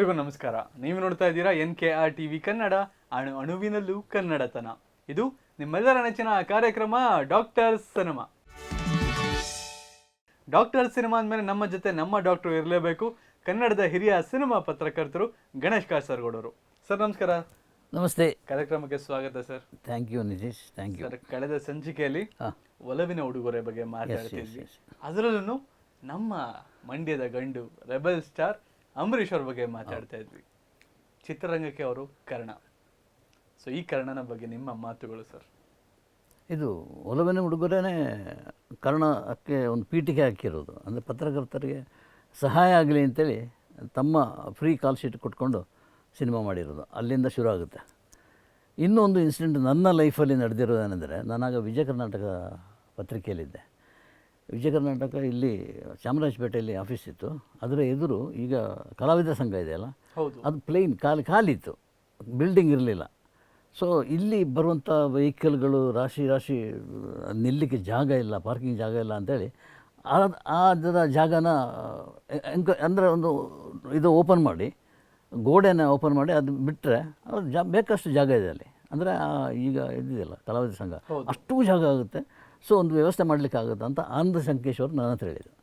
ಎಲ್ರಿಗೂ ನಮಸ್ಕಾರ. ನೀವು ನೋಡ್ತಾ ಇದ್ದೀರಾ N K R T V Kannada ಅಣು ಅಣುವಿನಲ್ಲೂ ಕನ್ನಡತನ. ಇದು ನಿಮ್ಮೆಲ್ಲರ ನೆಚ್ಚಿನ ಕಾರ್ಯಕ್ರಮ ಡಾಕ್ಟರ್ ಸಿನಿಮಾ. ಡಾಕ್ಟರ್ ಸಿನಿಮಾ ಅಂದಮೇಲೆ ನಮ್ಮ ಜೊತೆ ನಮ್ಮ ಡಾಕ್ಟರ್ ಇರಲೇಬೇಕು. ಕನ್ನಡದ ಹಿರಿಯ ಸಿನಿಮಾ ಪತ್ರಕರ್ತರು ಗಣೇಶ್ ಕಾಸರಗೌಡರು ಸರ್ ನಮಸ್ಕಾರ. ನಮಸ್ತೆ. ಕಾರ್ಯಕ್ರಮಕ್ಕೆ ಸ್ವಾಗತ sir. Thank you Nijesh thank you ಕಳೆದ ಸಂಚಿಕೆಯಲ್ಲಿ ಒಲವಿನ ಉಡುಗೊರೆ ಬಗ್ಗೆ ಮಾತಾಡ್ತಿದ್ವಿ. ಅದರಲ್ಲೂ ನಮ್ಮ ಮಂಡ್ಯದ ಗಂಡು ರೆಬಲ್ ಸ್ಟಾರ್ ಅಂಬರೀಷ್ ಅವ್ರ ಬಗ್ಗೆ ಮಾತಾಡ್ತಾ ಇದ್ವಿ. ಚಿತ್ರರಂಗಕ್ಕೆ ಅವರು ಕರ್ಣ. ಸೊ ಈ ಕರ್ಣನ ಬಗ್ಗೆ ನಿಮ್ಮ ಮಾತುಗಳು ಸರ್? ಇದು ಒಲವಿನ ಉಡುಗೊರೆನೇ ಕರ್ಣಕ್ಕೆ ಒಂದು ಪೀಠಿಕೆ ಹಾಕಿರೋದು. ಅಂದರೆ ಪತ್ರಕರ್ತರಿಗೆ ಸಹಾಯ ಆಗಲಿ ಅಂತೇಳಿ ತಮ್ಮ ಫ್ರೀ ಕಾಲ್ ಶೀಟ್ ಕೊಟ್ಕೊಂಡು ಸಿನಿಮಾ ಮಾಡಿರೋದು. ಅಲ್ಲಿಂದ ಶುರು ಆಗುತ್ತೆ. ಇನ್ನೊಂದು ಒಂದು ಇನ್ಸಿಡೆಂಟ್ ನನ್ನ ಲೈಫಲ್ಲಿ ನಡೆದಿರೋದೇನೆಂದರೆ ನಾನಾಗ ವಿಜಯ ಕರ್ನಾಟಕ ಪತ್ರಿಕೆಯಲ್ಲಿದ್ದೆ. ವಿಜಯ ಕರ್ನಾಟಕ ಇಲ್ಲಿ ಚಾಮರಾಜಪೇಟೆಯಲ್ಲಿ ಆಫೀಸ್ ಇತ್ತು. ಅದರ ಎದುರು ಈಗ ಕಲಾವಿದ ಸಂಘ ಇದೆಯಲ್ಲ ಹೌದು. ಅದು ಪ್ಲೇನ್ ಖಾಲಿ ಖಾಲಿ ಇತ್ತು. ಬಿಲ್ಡಿಂಗ್ ಇರಲಿಲ್ಲ. ಸೊ ಇಲ್ಲಿ ಬರುವಂಥ ವೆಹಿಕಲ್ಗಳು ರಾಶಿ ರಾಶಿ ನಿಲ್ಲಿಕ್ಕೆ ಜಾಗ ಇಲ್ಲ ಪಾರ್ಕಿಂಗ್ ಜಾಗ ಇಲ್ಲ ಅಂತೇಳಿ ಆ ಅದರ ಜಾಗನ ಎಂಕ ಅಂದರೆ ಒಂದು ಇದು ಓಪನ್ ಮಾಡಿ ಗೋಡೆನ ಓಪನ್ ಮಾಡಿ ಅದು ಬಿಟ್ಟರೆ ಅದು ಜಾ ಬೇಕಷ್ಟು ಜಾಗ ಇದೆ ಅಲ್ಲಿ. ಅಂದರೆ ಈಗ ಇದಿದೆಯಲ್ಲ ಕಲಾವಿದ ಸಂಘ. ಅಷ್ಟು ಜಾಗ ಆಗುತ್ತೆ. ಸೊ ಒಂದು ವ್ಯವಸ್ಥೆ ಮಾಡಲಿಕ್ಕಾಗುತ್ತೆ ಅಂತ ಆನಂದ ಸಂಕೇಶ್ವರ್ ನನ್ನ ಹತ್ರ ಹೇಳಿದರು.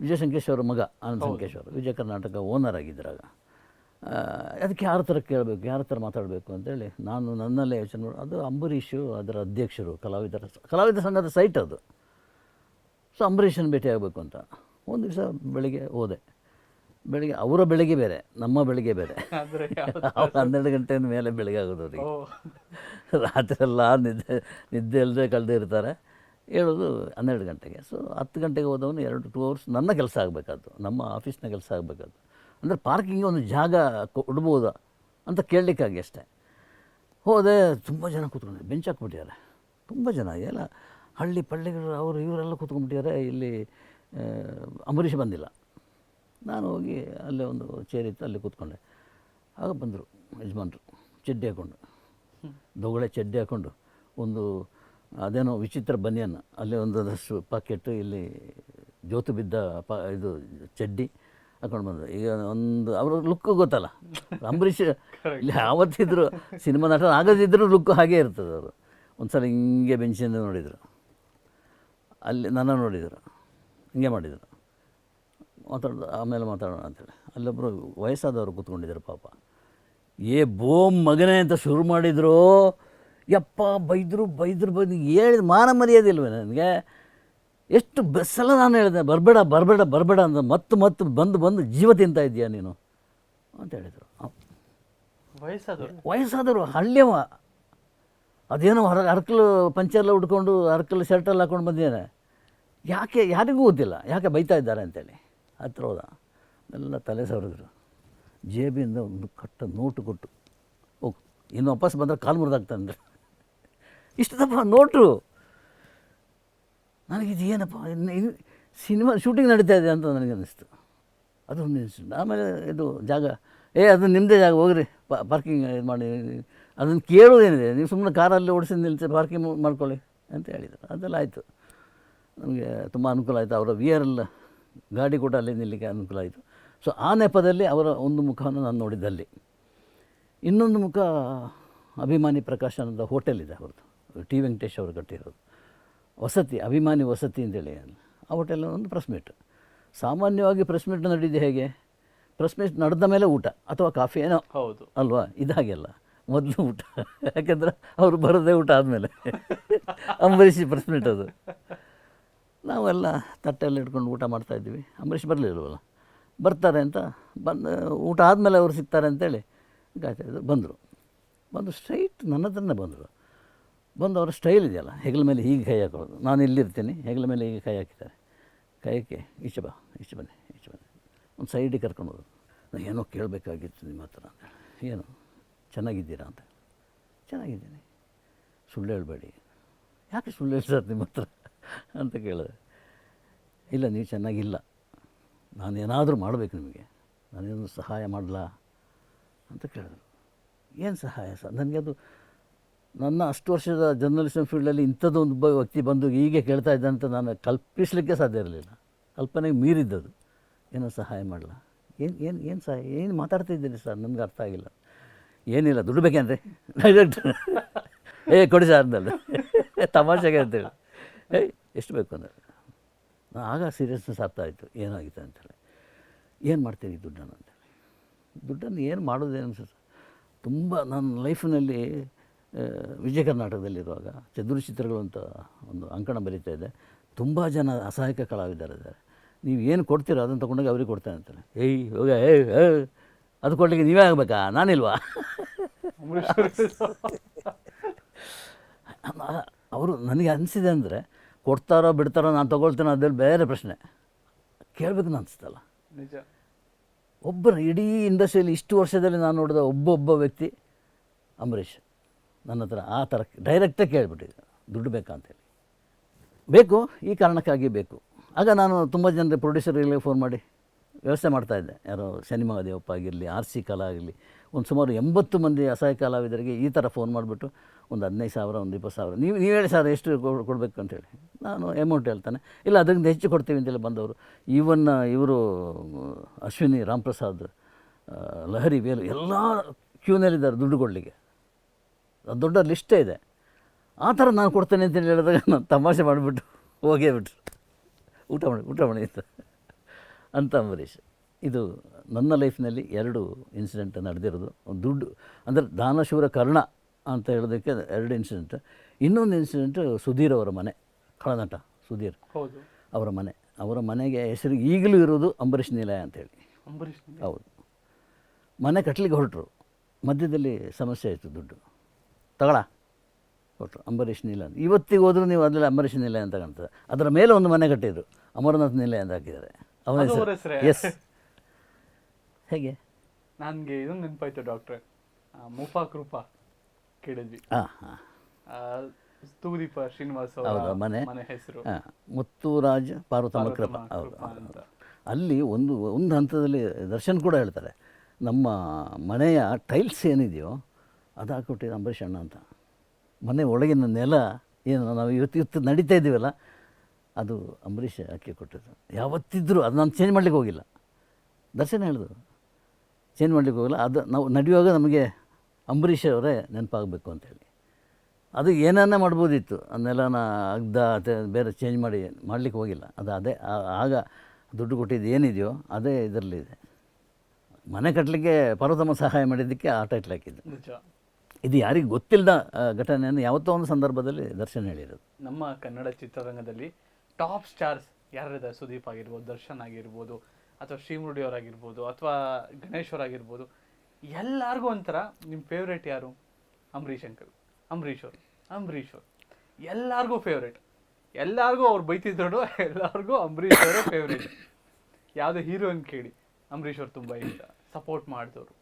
ವಿಜಯ ಸಂಕೇಶ್ವರ ಮಗ ಆನಂದ ಸಂಕೇಶ್ವರ ವಿಜಯ ಕರ್ನಾಟಕ ಓನರ್ ಆಗಿದ್ದರಾಗ ಅದಕ್ಕೆ ಯಾರ ಥರ ಕೇಳಬೇಕು ಯಾರ ಥರ ಮಾತಾಡಬೇಕು ಅಂತೇಳಿ ನಾನು ನನ್ನಲ್ಲೇ ಯೋಚನೆ ಮಾಡಿ ಅದು ಅಂಬರೀಷು ಅದರ ಅಧ್ಯಕ್ಷರು ಕಲಾವಿದರ ಕಲಾವಿದರ ಸಂಘದ ಸೈಟ್ ಅದು. ಸೊ ಅಂಬರೀಷನ ಭೇಟಿ ಆಗಬೇಕು ಅಂತ. ಒಂದು ದಿವಸ ಬೆಳಿಗ್ಗೆ ಹೋದೆ. ಬೆಳಿಗ್ಗೆ ಅವರ ಬೆಳಿಗ್ಗೆ ಬೇರೆ ನಮ್ಮ ಬೆಳಿಗ್ಗೆ ಬೇರೆ. ಅವ್ರು ಹನ್ನೆರಡು ಗಂಟೆಯಿಂದ ಮೇಲೆ ಬೆಳಿಗ್ಗೆ ಆಗೋದು ಅವರಿಗೆ. ರಾತ್ರಿ ಎಲ್ಲ ನಿದ್ದೆ ನಿದ್ದೆ ಇಲ್ಲದೆ ಕಳೆದೇ ಇರ್ತಾರೆ. ಹೇಳೋದು ಹನ್ನೆರಡು ಗಂಟೆಗೆ. ಸೊ ಹತ್ತು ಗಂಟೆಗೆ ಹೋದವನು ಎರಡು ಟೂ ಅವರ್ಸ್ ನನ್ನ ಕೆಲಸ ಆಗಬೇಕಾದ್ದು ನಮ್ಮ ಆಫೀಸ್ನ ಕೆಲಸ ಆಗಬೇಕಾದ್ದು. ಅಂದರೆ ಪಾರ್ಕಿಂಗ್ ಒಂದು ಜಾಗ ಕೊಡ್ಬೋದಾ ಅಂತ ಕೇಳಲಿಕ್ಕಾಗಿ ಅಷ್ಟೇ. ಹೋದೆ ತುಂಬ ಜನ ಕೂತ್ಕೊಂಡೆ ಬೆಂಚ್ ಹಾಕ್ಬಿಟ್ಟಿದ್ದಾರೆ. ತುಂಬ ಜನ ಎಲ್ಲ ಹಳ್ಳಿ ಪಳ್ಳಿಗಳು ಅವರು ಇವರೆಲ್ಲ ಕೂತ್ಕೊಂಡ್ಬಿಟ್ಟಿದ್ದಾರೆ. ಇಲ್ಲಿ ಅಂಬರೀಷ್ ಬಂದಿಲ್ಲ. ನಾನು ಹೋಗಿ ಅಲ್ಲೇ ಒಂದು ಚೇರ್ ಇತ್ತು ಅಲ್ಲಿ ಕೂತ್ಕೊಂಡೆ. ಆಗ ಬಂದರು ಯಜಮಾನ್ರು ಚಡ್ಡಿ ಹಾಕ್ಕೊಂಡು ದೊಗಳೆ ಚಡ್ಡಿ ಹಾಕ್ಕೊಂಡು ಒಂದು ಅದೇನೋ ವಿಚಿತ್ರ ಬನಿಯನ್. ಅಲ್ಲಿ ಒಂದಷ್ಟು ಪಾಕೆಟ್ ಇಲ್ಲಿ ಜೋತು ಬಿದ್ದ ಪ ಇದು ಚಡ್ಡಿ ಹಾಕೊಂಡು ಬಂದರು ಈಗ ಒಂದು ಅವ್ರ ಲುಕ್ ಗೊತ್ತಲ್ಲ. ಅಂಬರೀಷ್ ಇಲ್ಲಿ ಯಾವತ್ತಿದ್ರು ಸಿನಿಮಾ ನಟ ಆಗದಿದ್ದರೂ ಲುಕ್ ಹಾಗೇ ಇರ್ತದೆ ಅವರು. ಒಂದು ಸಲ ಹಿಂಗೆ ಬೆಂಚಿಂದ ನೋಡಿದರು. ಅಲ್ಲಿ ನನ್ನ ನೋಡಿದರು. ಹಿಂಗೆ ಮಾಡಿದರು. ಮಾತಾಡೋದು ಆಮೇಲೆ ಮಾತಾಡೋಣ ಅಂತೇಳಿ. ಅಲ್ಲೊಬ್ಬರು ವಯಸ್ಸಾದವರು ಕೂತ್ಕೊಂಡಿದ್ದಾರೆ ಪಾಪ. ಏ ಬೋಮ್ ಮಗನೇ ಅಂತ ಶುರು ಮಾಡಿದ್ರು ಯಪ್ಪ ಬೈದರು ಬೈದರು ಬೈದು ಹೇಳಿದ ಮಾನ ಮರ್ಯಾದಿಲ್ವೇ ನನಗೆ? ಎಷ್ಟು ಬೆಸ್ಸಲ ನಾನು ಹೇಳಿದೆ ಬರಬೇಡ ಬರಬೇಡ ಬರಬೇಡ ಅಂತ ಮತ್ತು ಮತ್ತು ಬಂದು ಬಂದು ಜೀವ ತಿಂತ ಇದೆಯಾ ನೀನು? ಅಂತ ಹೇಳಿದರು. ವಯಸ್ಸಾದವರು? ವಯಸ್ಸಾದವರು ಹಳ್ಳಿಯವ ಅದೇನೋ ಹೊರ ಹರ್ಕಲು ಪಂಚೆಲ್ಲ ಉಟ್ಕೊಂಡು ಅರ್ಕಲು ಶರ್ಟೆಲ್ಲ ಹಾಕೊಂಡು ಬಂದಿದ್ದಾನೆ ಯಾಕೆ ಯಾರಿಗೂ ಗೊತ್ತಿಲ್ಲ. ಯಾಕೆ ಬೈತಾ ಇದ್ದಾರೆ ಅಂತೇಳಿ. ಹತ್ರ ಹೋದ. ಎಲ್ಲ ತಲೆ ಸವರಿದ್ರು. ಜೇಬಿಂದ ಒಂದು ಕಟ್ಟ ನೋಟು ಕೊಟ್ಟು ಓಕೆ ಇನ್ನು ವಾಪಸ್ ಬಂದರೆ ಕಾಲು ಮುರಿದಾಗ್ತಾನೆ ಇಷ್ಟು ನೋಟ್ರು. ನೋಟು ನನಗಿದು ಏನಪ್ಪ ಸಿನಿಮಾ ಶೂಟಿಂಗ್ ನಡೀತಾ ಇದೆ ಅಂತ ನನಗೆ ಅನ್ನಿಸ್ತು ಅದು ಒಂದು ಇನ್ಸಿಡೆಂಟ್. ಆಮೇಲೆ ಇದು ಜಾಗ, ಏ, ಅದು ನಿಮ್ಮದೇ ಜಾಗ, ಹೋಗ್ರಿ ಪಾರ್ಕಿಂಗ್ ಇದು ಮಾಡಿ. ಅದನ್ನು ಕೇಳೋದೇನಿದೆ ನೀವು ಸುಮ್ಮನೆ ಕಾರಲ್ಲಿ ಓಡಿಸಿ ನಿಲ್ಲಿಸಿ ಪಾರ್ಕಿಂಗ್ ಮಾಡ್ಕೊಳ್ಳಿ ಅಂತ ಹೇಳಿದರು. ಅದೆಲ್ಲ ಆಯಿತು. ನಮಗೆ ತುಂಬ ಅನುಕೂಲ ಆಯಿತು. ಅವರ ವಿ ಆರ್ ಎಲ್ ಗಾಡಿ ಕೂಡ ಅಲ್ಲಿ ನಿಲ್ಲಿಕ್ಕೆ ಅನುಕೂಲ ಆಯಿತು. ಸೊ, ಆ ನೆಪದಲ್ಲಿ ಅವರ ಒಂದು ಮುಖವನ್ನು ನಾನು ನೋಡಿದ್ದಲ್ಲಿ. ಇನ್ನೊಂದು ಮುಖ, ಅಭಿಮಾನಿ ಪ್ರಕಾಶನದ ಹೋಟೆಲ್ ಇದೆ ಅವ್ರದ್ದು. ಟಿ ವೆಂಕಟೇಶ್ ಅವರು ಕಟ್ಟಿರೋದು. ವಸತಿ ಅಭಿಮಾನಿ ವಸತಿ ಅಂತೇಳಿ. ಆ ಹೋಟೆಲ್ ಒಂದು ಪ್ರೆಸ್ ಮೀಟ್ ಸಾಮಾನ್ಯವಾಗಿ ಪ್ರೆಸ್ ಮೀಟ್ ನಡೆದಿದೆ ಹೇಗೆ? ಪ್ರೆಸ್ ಮೀಟ್ ನಡೆದ ಮೇಲೆ ಊಟ ಅಥವಾ ಕಾಫಿ ಏನೋ. ಹೌದು. ಅಲ್ವಾ? ಇದಾಗೆಲ್ಲ ಮೊದಲು ಊಟ. ಯಾಕೆಂದ್ರೆ ಅವರು ಬರೋದೇ ಊಟ ಆದಮೇಲೆ. ಅಂಬರೀಷ್ ಪ್ರೆಸ್ ಮೀಟ್ ಅದು. ನಾವೆಲ್ಲ ತಟ್ಟೆಲ್ಲ ಇಟ್ಕೊಂಡು ಊಟ ಮಾಡ್ತಾಯಿದ್ವಿ ಅಂಬರೀಷ್ ಬರಲಿಲ್ವಲ್ಲ? ಬರ್ತಾರೆ ಅಂತ ಬಂದು ಊಟ ಆದಮೇಲೆ ಅವರು ಸಿಗ್ತಾರೆ ಅಂತೇಳಿ ಗಾಯತ್ರಿ ಬಂದರು. ಬಂದು ಸ್ಟ್ರೈಟ್ ನನ್ನ ಹತ್ರನೇ ಬಂದರು. ಬಂದು ಅವರ ಸ್ಟೈಲ್ ಇದೆಯಲ್ಲ, ಹೆಗಲ ಮೇಲೆ ಹೀಗೆ ಕೈ ಹಾಕೋದು. ನಾನು ಇಲ್ಲಿರ್ತೀನಿ, ಹೆಗಲ ಮೇಲೆ ಹೀಗೆ ಕೈ ಹಾಕಿದ್ದಾರೆ. ಕೈಕ್ಕೆ ಈಚೆ ಬಾ, ಈಚೆ ಬನ್ನಿ ಈಚೆ ಬನ್ನಿ. ಒಂದು ಸೈಡಿಗೆ ಕರ್ಕೊಂಡು ಹೋಗೋದು ನಾನು ಏನೋ ಕೇಳಬೇಕಾಗಿತ್ತು ನಿಮ್ಮ ಹತ್ರ ಅಂತ ಏನು, ಚೆನ್ನಾಗಿದ್ದೀರಾ ಅಂತ ಚೆನ್ನಾಗಿದ್ದೀನಿ. ಸುಳ್ಳು ಹೇಳಬೇಡಿ. ಯಾಕೆ ಸುಳ್ಳು ಹೇಳ್ತಾರೆ ನಿಮ್ಮ ಹತ್ರ ಅಂತ ಕೇಳಿದೆ. ಇಲ್ಲ, ನೀವು ಚೆನ್ನಾಗಿಲ್ಲ. ನಾನೇನಾದರೂ ಮಾಡಬೇಕು ನಿಮಗೆ. ನಾನೇನು ಸಹಾಯ ಮಾಡಲಾ ಅಂತ ಕೇಳಿದ್ರು ಏನು ಸಹಾಯ ಸರ್? ನನಗೆ ಅದು ನನ್ನ ಅಷ್ಟು ವರ್ಷದ ಜರ್ನಲಿಸಮ್ ಫೀಲ್ಡಲ್ಲಿ ಇಂಥದ್ದೊಂದು ಒಬ್ಬ ವ್ಯಕ್ತಿ ಬಂದು ಹೀಗೆ ಕೇಳ್ತಾ ಇದ್ದ ಅಂತ ನಾನು ಕಲ್ಪಿಸಲಿಕ್ಕೆ ಸಾಧ್ಯ ಇರಲಿಲ್ಲ. ಕಲ್ಪನೆಗೆ ಮೀರಿದ್ದದು. ಏನೋ ಸಹಾಯ ಮಾಡಲ್ಲ ಏನು ಏನು ಏನು ಸಹ ಏನು ಮಾತಾಡ್ತಿದ್ದೀನಿ ಸರ್? ನನಗೆ ಅರ್ಥ ಆಗಿಲ್ಲ. ಏನಿಲ್ಲ ದುಡ್ಡು ಬೇಕೇನ್ರಿ ಡೈರೆಕ್ಟ್ ಏ, ಕೊಡಿ ಸರ್ ಅಂದಲ್ಲ ತಮಾಷೆಗೆ ಅಂತೇಳಿ. ಏಯ್ ಎಷ್ಟು ಬೇಕು ಅಂದರೆ? ಆಗ ಸೀರಿಯಸ್ನೆಸ್ ಅರ್ಥ ಆಯಿತು. ಏನಾಗಿತ್ತು ಅಂತೇಳಿ. ಏನು ಮಾಡ್ತೀರಿ ಈ ದುಡ್ಡನ್ನು ಅಂತೇಳಿ. ದುಡ್ಡನ್ನು ಏನು ಮಾಡೋದೇನು ಸರ್ ತುಂಬ ನನ್ನ ಲೈಫಿನಲ್ಲಿ ವಿಜಯ ಕರ್ನಾಟಕದಲ್ಲಿರುವಾಗ ಚದುರು ಚಿತ್ರಗಳು ಅಂತ ಒಂದು ಅಂಕಣ ಬರೀತಾ ಇದೆ. ತುಂಬ ಜನ ಅಸಹಾಯಕ ಕಲಾವಿದರಿದ್ದಾರೆ ನೀವು ಏನು ಕೊಡ್ತೀರೋ ಅದನ್ನು ತೊಗೊಂಡೋಗಿ ಅವ್ರಿಗೆ ಕೊಡ್ತೇನೆ ಅಂತಾರೆ. ಏಯ್ ಹೋಗ ಏಯ್ ಅದು ಕೊಡಲಿಕ್ಕೆ ನೀವೇ ಆಗಬೇಕಾ? ನಾನಿಲ್ವಾ? ಅವರು ನನಗೆ ಅನಿಸಿದೆ ಅಂದರೆ ಕೊಡ್ತಾರೋ ಬಿಡ್ತಾರೋ ನಾನು ತೊಗೊಳ್ತೇನೋ ಅದ್ರಲ್ಲಿ ಬೇರೆ ಪ್ರಶ್ನೆ. ಕೇಳಬೇಕು ಅನಿಸ್ತಲ್ಲ ನಿಜ. ಒಬ್ಬರು ಇಡೀ ಇಂಡಸ್ಟ್ರಿಯಲ್ಲಿ ಇಷ್ಟು ವರ್ಷದಲ್ಲಿ ನಾನು ನೋಡಿದ ಒಬ್ಬೊಬ್ಬ ವ್ಯಕ್ತಿ ಅಂಬರೀಷ್. ನನ್ನ ಹತ್ರ ಆ ಥರ ಡೈರೆಕ್ಟಾಗಿ ಕೇಳಿಬಿಟ್ಟಿದೆ. ದುಡ್ಡು ಬೇಕಾ ಅಂತೇಳಿ. ಬೇಕು, ಈ ಕಾರಣಕ್ಕಾಗಿ ಬೇಕು. ಆಗ ನಾನು ತುಂಬ ಜನರಿಗೆ ಪ್ರೊಡ್ಯೂಸರ್ಗಳಿಗೆ ಫೋನ್ ಮಾಡಿ ವ್ಯವಸ್ಥೆ ಮಾಡ್ತಾಯಿದ್ದೆ ಯಾರೋ ಸಿನಿಮಾ ದೇವಪ್ಪ ಆಗಿರಲಿ, ಆರ್ ಸಿ ಕಲಾ ಆಗಿರಲಿ, ಒಂದು ಸುಮಾರು ಎಂಬತ್ತು ಮಂದಿ ಅಸಹಾಯ ಕಲಾವಿದರಿಗೆ ಈ ಥರ ಫೋನ್ ಮಾಡಿಬಿಟ್ಟು ಒಂದು ಹದಿನೈದು ಸಾವಿರ, ಒಂದು ಇಪ್ಪತ್ತು ಸಾವಿರ. ನೀವು ನೀವು ಹೇಳಿ ಸರ್, ಎಷ್ಟು ಕೊಡಬೇಕು ಅಂತೇಳಿ ನಾನು ಅಮೌಂಟ್ ಹೇಳ್ತಾನೆ. ಇಲ್ಲ ಅದರಿಂದ ಹೆಚ್ಚು ಕೊಡ್ತೀವಿ ಅಂತೇಳಿ ಬಂದವರು. ಈವನ್ ಇವರು, ಅಶ್ವಿನಿ ರಾಮ್ಪ್ರಸಾದ್ ಪ್ರಸಾದ್ ಲಹರಿ, ವೇಲು, ಎಲ್ಲ ಕ್ಯೂನಲ್ಲಿದ್ದಾರೆ ದುಡ್ಡು ಕೊಡಲಿಕ್ಕೆ ದೊಡ್ಡ ಲಿಸ್ಟೇ ಇದೆ. ಆ ಥರ ನಾನು ಕೊಡ್ತೇನೆ ಅಂತ ಹೇಳಿದಾಗ ನಾನು ತಮಾಷೆ ಮಾಡಿಬಿಟ್ಟು ಹೋಗೇ ಬಿಟ್ರು. ಊಟ ಮಾಡಿ ಊಟ ಮಾಡಿ ಅಂತ. ಅಂತ ಅಂಬರೀಷ್ ಇದು ನನ್ನ ಲೈಫ್ನಲ್ಲಿ ಎರಡು ಇನ್ಸಿಡೆಂಟ್ ನಡೆದಿರೋದು. ಒಂದು ದುಡ್ಡು ಅಂದರೆ ದಾನಶೂರ ಕರ್ಣ ಅಂತ ಹೇಳೋದಕ್ಕೆ ಎರಡು ಇನ್ಸಿಡೆಂಟ್ ಇನ್ನೊಂದು ಇನ್ಸಿಡೆಂಟು ಸುಧೀರ್ ಅವರ ಮನೆ ಖಳನಟ ಸುಧೀರ್ ಹೌದು. ಅವರ ಮನೆ. ಅವರ ಮನೆಗೆ ಹೆಸರು ಈಗಲೂ ಇರೋದು ಅಂಬರೀಷ್ ನಿಲಯ ಅಂತೇಳಿ ಅಂಬರೀಷ್ ಹೌದು. ಮನೆ ಕಟ್ಟಲಿಕ್ಕೆ ಹೊರಟರು. ಮಧ್ಯದಲ್ಲಿ ಸಮಸ್ಯೆ ಆಯಿತು ದುಡ್ಡು. ತಗೊಳ. ಕೊಟ್ಟರು ಅಂಬರೀಷ್ ನಿಲಯ ಇವತ್ತಿಗೆ ಹೋದರೂ ನೀವು ಅದರಲ್ಲಿ ಅಂಬರೀಷ್ ನಿಲಯ ಅಂತ ಕಾಣ್ತದೆ. ಅದರ ಮೇಲೆ ಒಂದು ಮನೆ ಕಟ್ಟಿದ್ರು. ಅಮರನಾಥ್ ನಿಲಯ ಅಂತ ಹಾಕಿದ್ದಾರೆ. ಅವನ ಹೆಸರು? ಎಸ್ ಹೇಗೆ? ನನಗೆ ಇದೊಂದು ನೆನಪಾಯ್ತು ಡಾಕ್ಟ್ರೆ. ಮುಫಾ ಕೃಪಾ ಕೇಳಿದ್ವಿ. ಹಾಂ. ಹಾಂ ತೂದೀಪ ಶ್ರೀನಿವಾಸ್ ಅವರ ಮನೆ. ಹೆಸರು. ಮುತ್ತುರಾಜ್ ಪಾರ್ವತಮ್ಮ ಕೃಪ. ಹೌದು. ಅಲ್ಲಿ ಒಂದು ಒಂದು ಹಂತದಲ್ಲಿ ದರ್ಶನ್ ಕೂಡ ಹೇಳ್ತಾರೆ. ನಮ್ಮ ಮನೆಯ ಟೈಲ್ಸ್ ಏನಿದೆಯೋ ಅದು ಹಾಕ್ಕೊಟ್ಟಿದ್ದು ಅಂಬರೀಷ್ ಅಣ್ಣ ಅಂತ. ಮನೆ ಒಳಗಿನ ನೆಲ ಏನು ನಾವು ಇವತ್ತು ಇವತ್ತು ನಡೀತಾ ಇದ್ದೀವಲ್ಲ, ಅದು ಅಂಬರೀಷ್ ಹಾಕಿ ಕೊಟ್ಟಿದ್ದು. ಯಾವತ್ತಿದ್ದರೂ ಅದು ನಾನು ಚೇಂಜ್ ಮಾಡ್ಲಿಕ್ಕೆ ಹೋಗಿಲ್ಲ. ದರ್ಶನ ಹೇಳಿದ್ರು ಚೇಂಜ್ ಮಾಡ್ಲಿಕ್ಕೆ ಹೋಗಿಲ್ಲ. ಅದು ನಾವು ನಡೆಯುವಾಗ ನಮಗೆ ಅಂಬರೀಷ್ ಅವರೇ ನೆನಪಾಗಬೇಕು ಅಂತೇಳಿ ಅದು ಏನನ್ನ ಮಾಡ್ಬೋದಿತ್ತು ಅದನ್ನೆಲ್ಲ ಅಗ್ದ ಅಥವಾ ಬೇರೆ ಚೇಂಜ್ ಮಾಡಿ ಮಾಡಲಿಕ್ಕೆ ಹೋಗಿಲ್ಲ. ಅದು ಅದೇ ಆಗ ದುಡ್ಡು ಕೊಟ್ಟಿದ್ದು ಏನಿದೆಯೋ ಅದೇ ಇದರಲ್ಲಿದೆ. ಮನೆ ಕಟ್ಟಲಿಕ್ಕೆ ಪರ್ವತಮ್ಮ ಸಹಾಯ ಮಾಡಿದ್ದಕ್ಕೆ ಆ ಟೈಟ್ಲ್ ಹಾಕಿದ್ದು. ಇದು ಯಾರಿಗೆ ಗೊತ್ತಿಲ್ಲದ ಘಟನೆಯನ್ನು ಯಾವತ್ತೋ ಒಂದು ಸಂದರ್ಭದಲ್ಲಿ ದರ್ಶನ್ ಹೇಳಿರೋದು. ನಮ್ಮ ಕನ್ನಡ ಚಿತ್ರರಂಗದಲ್ಲಿ ಟಾಪ್ ಸ್ಟಾರ್ಸ್ ಯಾರಿದ್ದಾರೆ ಸುದೀಪ್ ಆಗಿರ್ಬೋದು, ದರ್ಶನ್ ಆಗಿರ್ಬೋದು, ಅಥವಾ ಶ್ರೀಮುರುಡಿ ಅವರಾಗಿರ್ಬೋದು, ಅಥವಾ ಗಣೇಶ್ ಅವರಾಗಿರ್ಬೋದು. ಎಲ್ಲರಿಗೂ ಒಂಥರ ನಿಮ್ಮ ಫೇವ್ರೇಟ್ ಯಾರು? ಅಂಬರೀಷ್ ಅಂಕಲ್, ಅಂಬರೀಷ್ ಅವರು ಅಂಬರೀಷ್ ಅವರು. ಎಲ್ಲರಿಗೂ ಫೇವ್ರೇಟ್ ಎಲ್ಲರಿಗೂ ಅವ್ರು ಬೈತಿದ್ರು ಎಲ್ಲರಿಗೂ ಅಂಬರೀಷ್ ಅವರೇ ಫೇವ್ರೇಟ್ ಯಾವುದೇ ಹೀರೋಯಿನ್ ಕೇಳಿ ಅಂಬರೀಶ್ ಅವ್ರು ತುಂಬ ಇಷ್ಟ ಸಪೋರ್ಟ್ ಮಾಡಿದವರು.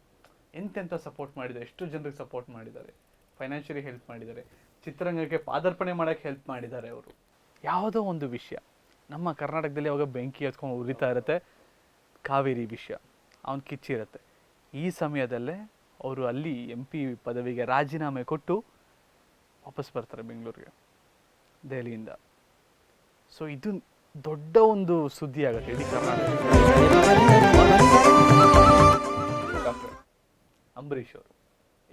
ಎಂತೆಂಥ ಸಪೋರ್ಟ್ ಮಾಡಿದ್ದಾರೆ ಎಷ್ಟು ಜನರಿಗೆ ಸಪೋರ್ಟ್ ಮಾಡಿದ್ದಾರೆ. ಫೈನಾನ್ಷಿಯಲಿ ಹೆಲ್ಪ್ ಮಾಡಿದ್ದಾರೆ. ಚಿತ್ರರಂಗಕ್ಕೆ ಪಾದಾರ್ಪಣೆ ಮಾಡೋಕ್ಕೆ ಹೆಲ್ಪ್ ಮಾಡಿದ್ದಾರೆ ಅವರು. ಯಾವುದೋ ಒಂದು ವಿಷಯ. ನಮ್ಮ ಕರ್ನಾಟಕದಲ್ಲಿ ಅವಾಗ ಬೆಂಕಿ ಹತ್ಕೊಂಡು ಉರಿತಾ ಇರುತ್ತೆ, ಕಾವೇರಿ ವಿಷಯ. ಅವನು ಕಿಚ್ಚಿರುತ್ತೆ. ಈ ಸಮಯದಲ್ಲೇ ಅವರು ಅಲ್ಲಿ ಎಂ ಪಿ ಪದವಿಗೆ ರಾಜೀನಾಮೆ ಕೊಟ್ಟು ವಾಪಸ್ ಬರ್ತಾರೆ ಬೆಂಗಳೂರಿಗೆ, ದೆಹಲಿಯಿಂದ. ಸೊ ಇದು ದೊಡ್ಡ ಒಂದು ಸುದ್ದಿ ಆಗುತ್ತೆ ಇಡೀ ಕರ್ನಾಟಕ ಅಂಬರೀಷ್ ಅವರು.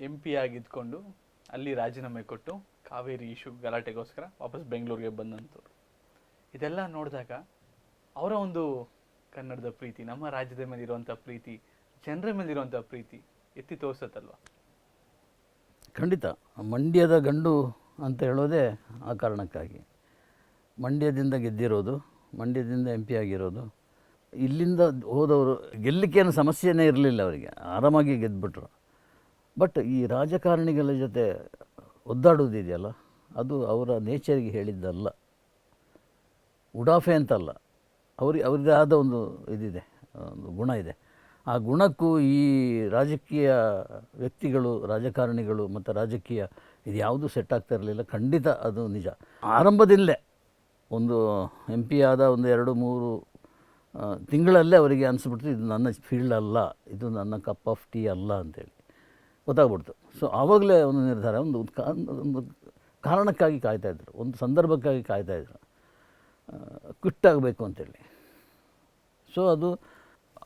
ಎಂ ಪಿ ಆಗಿದ್ಕೊಂಡು ಅಲ್ಲಿ ರಾಜೀನಾಮೆ ಕೊಟ್ಟು ಕಾವೇರಿ ಇಶ್ಯೂ ಗಲಾಟೆಗೋಸ್ಕರ ವಾಪಸ್ ಬೆಂಗಳೂರಿಗೆ ಬಂದಂಥವ್ರು. ಇದೆಲ್ಲ ನೋಡಿದಾಗ ಅವರ ಒಂದು ಕನ್ನಡದ ಪ್ರೀತಿ, ನಮ್ಮ ರಾಜ್ಯದ ಮೇಲಿರುವಂಥ ಪ್ರೀತಿ, ಜನರ ಮೇಲಿರುವಂಥ ಪ್ರೀತಿ ಎತ್ತಿ ತೋರಿಸತ್ತಲ್ವಾ? ಖಂಡಿತ. ಮಂಡ್ಯದ ಗಂಡು ಅಂತ ಹೇಳೋದೇ ಆ ಕಾರಣಕ್ಕಾಗಿ. ಮಂಡ್ಯದಿಂದ ಗೆದ್ದಿರೋದು, ಮಂಡ್ಯದಿಂದ ಎಂ ಪಿ ಆಗಿರೋದು ಇಲ್ಲಿಂದ ಹೋದವರು ಗೆಲ್ಲಕ್ಕೇನು ಸಮಸ್ಯೆನೇ ಇರಲಿಲ್ಲ ಅವರಿಗೆ. ಆರಾಮಾಗಿ ಗೆದ್ದುಬಿಟ್ರು ಬಟ್ ಈ ರಾಜಕಾರಣಿಗಳ ಜೊತೆ ಒದ್ದಾಡೋದಿದೆಯಲ್ಲ ಅದು ಅವರ ನೇಚರಿಗೆ ಹೇಳಿದ್ದಲ್ಲ. ಉಡಾಫೆ ಅಂತಲ್ಲ. ಅವ್ರಿಗೆ ಅವ್ರದ್ದೇ ಆದ ಒಂದು ಇದಿದೆ, ಒಂದು ಗುಣ ಇದೆ. ಆ ಗುಣಕ್ಕೂ ಈ ರಾಜಕೀಯ ವ್ಯಕ್ತಿಗಳು, ರಾಜಕಾರಣಿಗಳು ಮತ್ತು ರಾಜಕೀಯ ಇದು ಯಾವುದೂ ಸೆಟ್ ಆಗ್ತಾ ಇರಲಿಲ್ಲ. ಖಂಡಿತ ಅದು ನಿಜ. ಆರಂಭದಿಂದಲೇ ಒಂದು ಎಂ ಪಿ ಆದ ಒಂದು ಎರಡು, ಮೂರು ತಿಂಗಳಲ್ಲೇ ಅವರಿಗೆ ಅನಿಸ್ಬಿಡ್ತು ಇದು ನನ್ನ ಫೀಲ್ಡ್ ಅಲ್ಲ ಇದು ನನ್ನ ಕಪ್ ಆಫ್ ಟೀ ಅಲ್ಲ ಅಂತೇಳಿ. ಗೊತ್ತಾಗ್ಬಿಡ್ತು. ಸೊ ಆವಾಗಲೇ ಒಂದು ನಿರ್ಧಾರ ಒಂದು ಒಂದು ಕಾರಣಕ್ಕಾಗಿ ಕಾಯ್ತಾಯಿದ್ರು ಒಂದು ಸಂದರ್ಭಕ್ಕಾಗಿ ಕಾಯ್ತಾಯಿದ್ರು ಕ್ವಿಟ್ ಆಗಬೇಕು ಅಂತೇಳಿ. ಸೊ ಅದು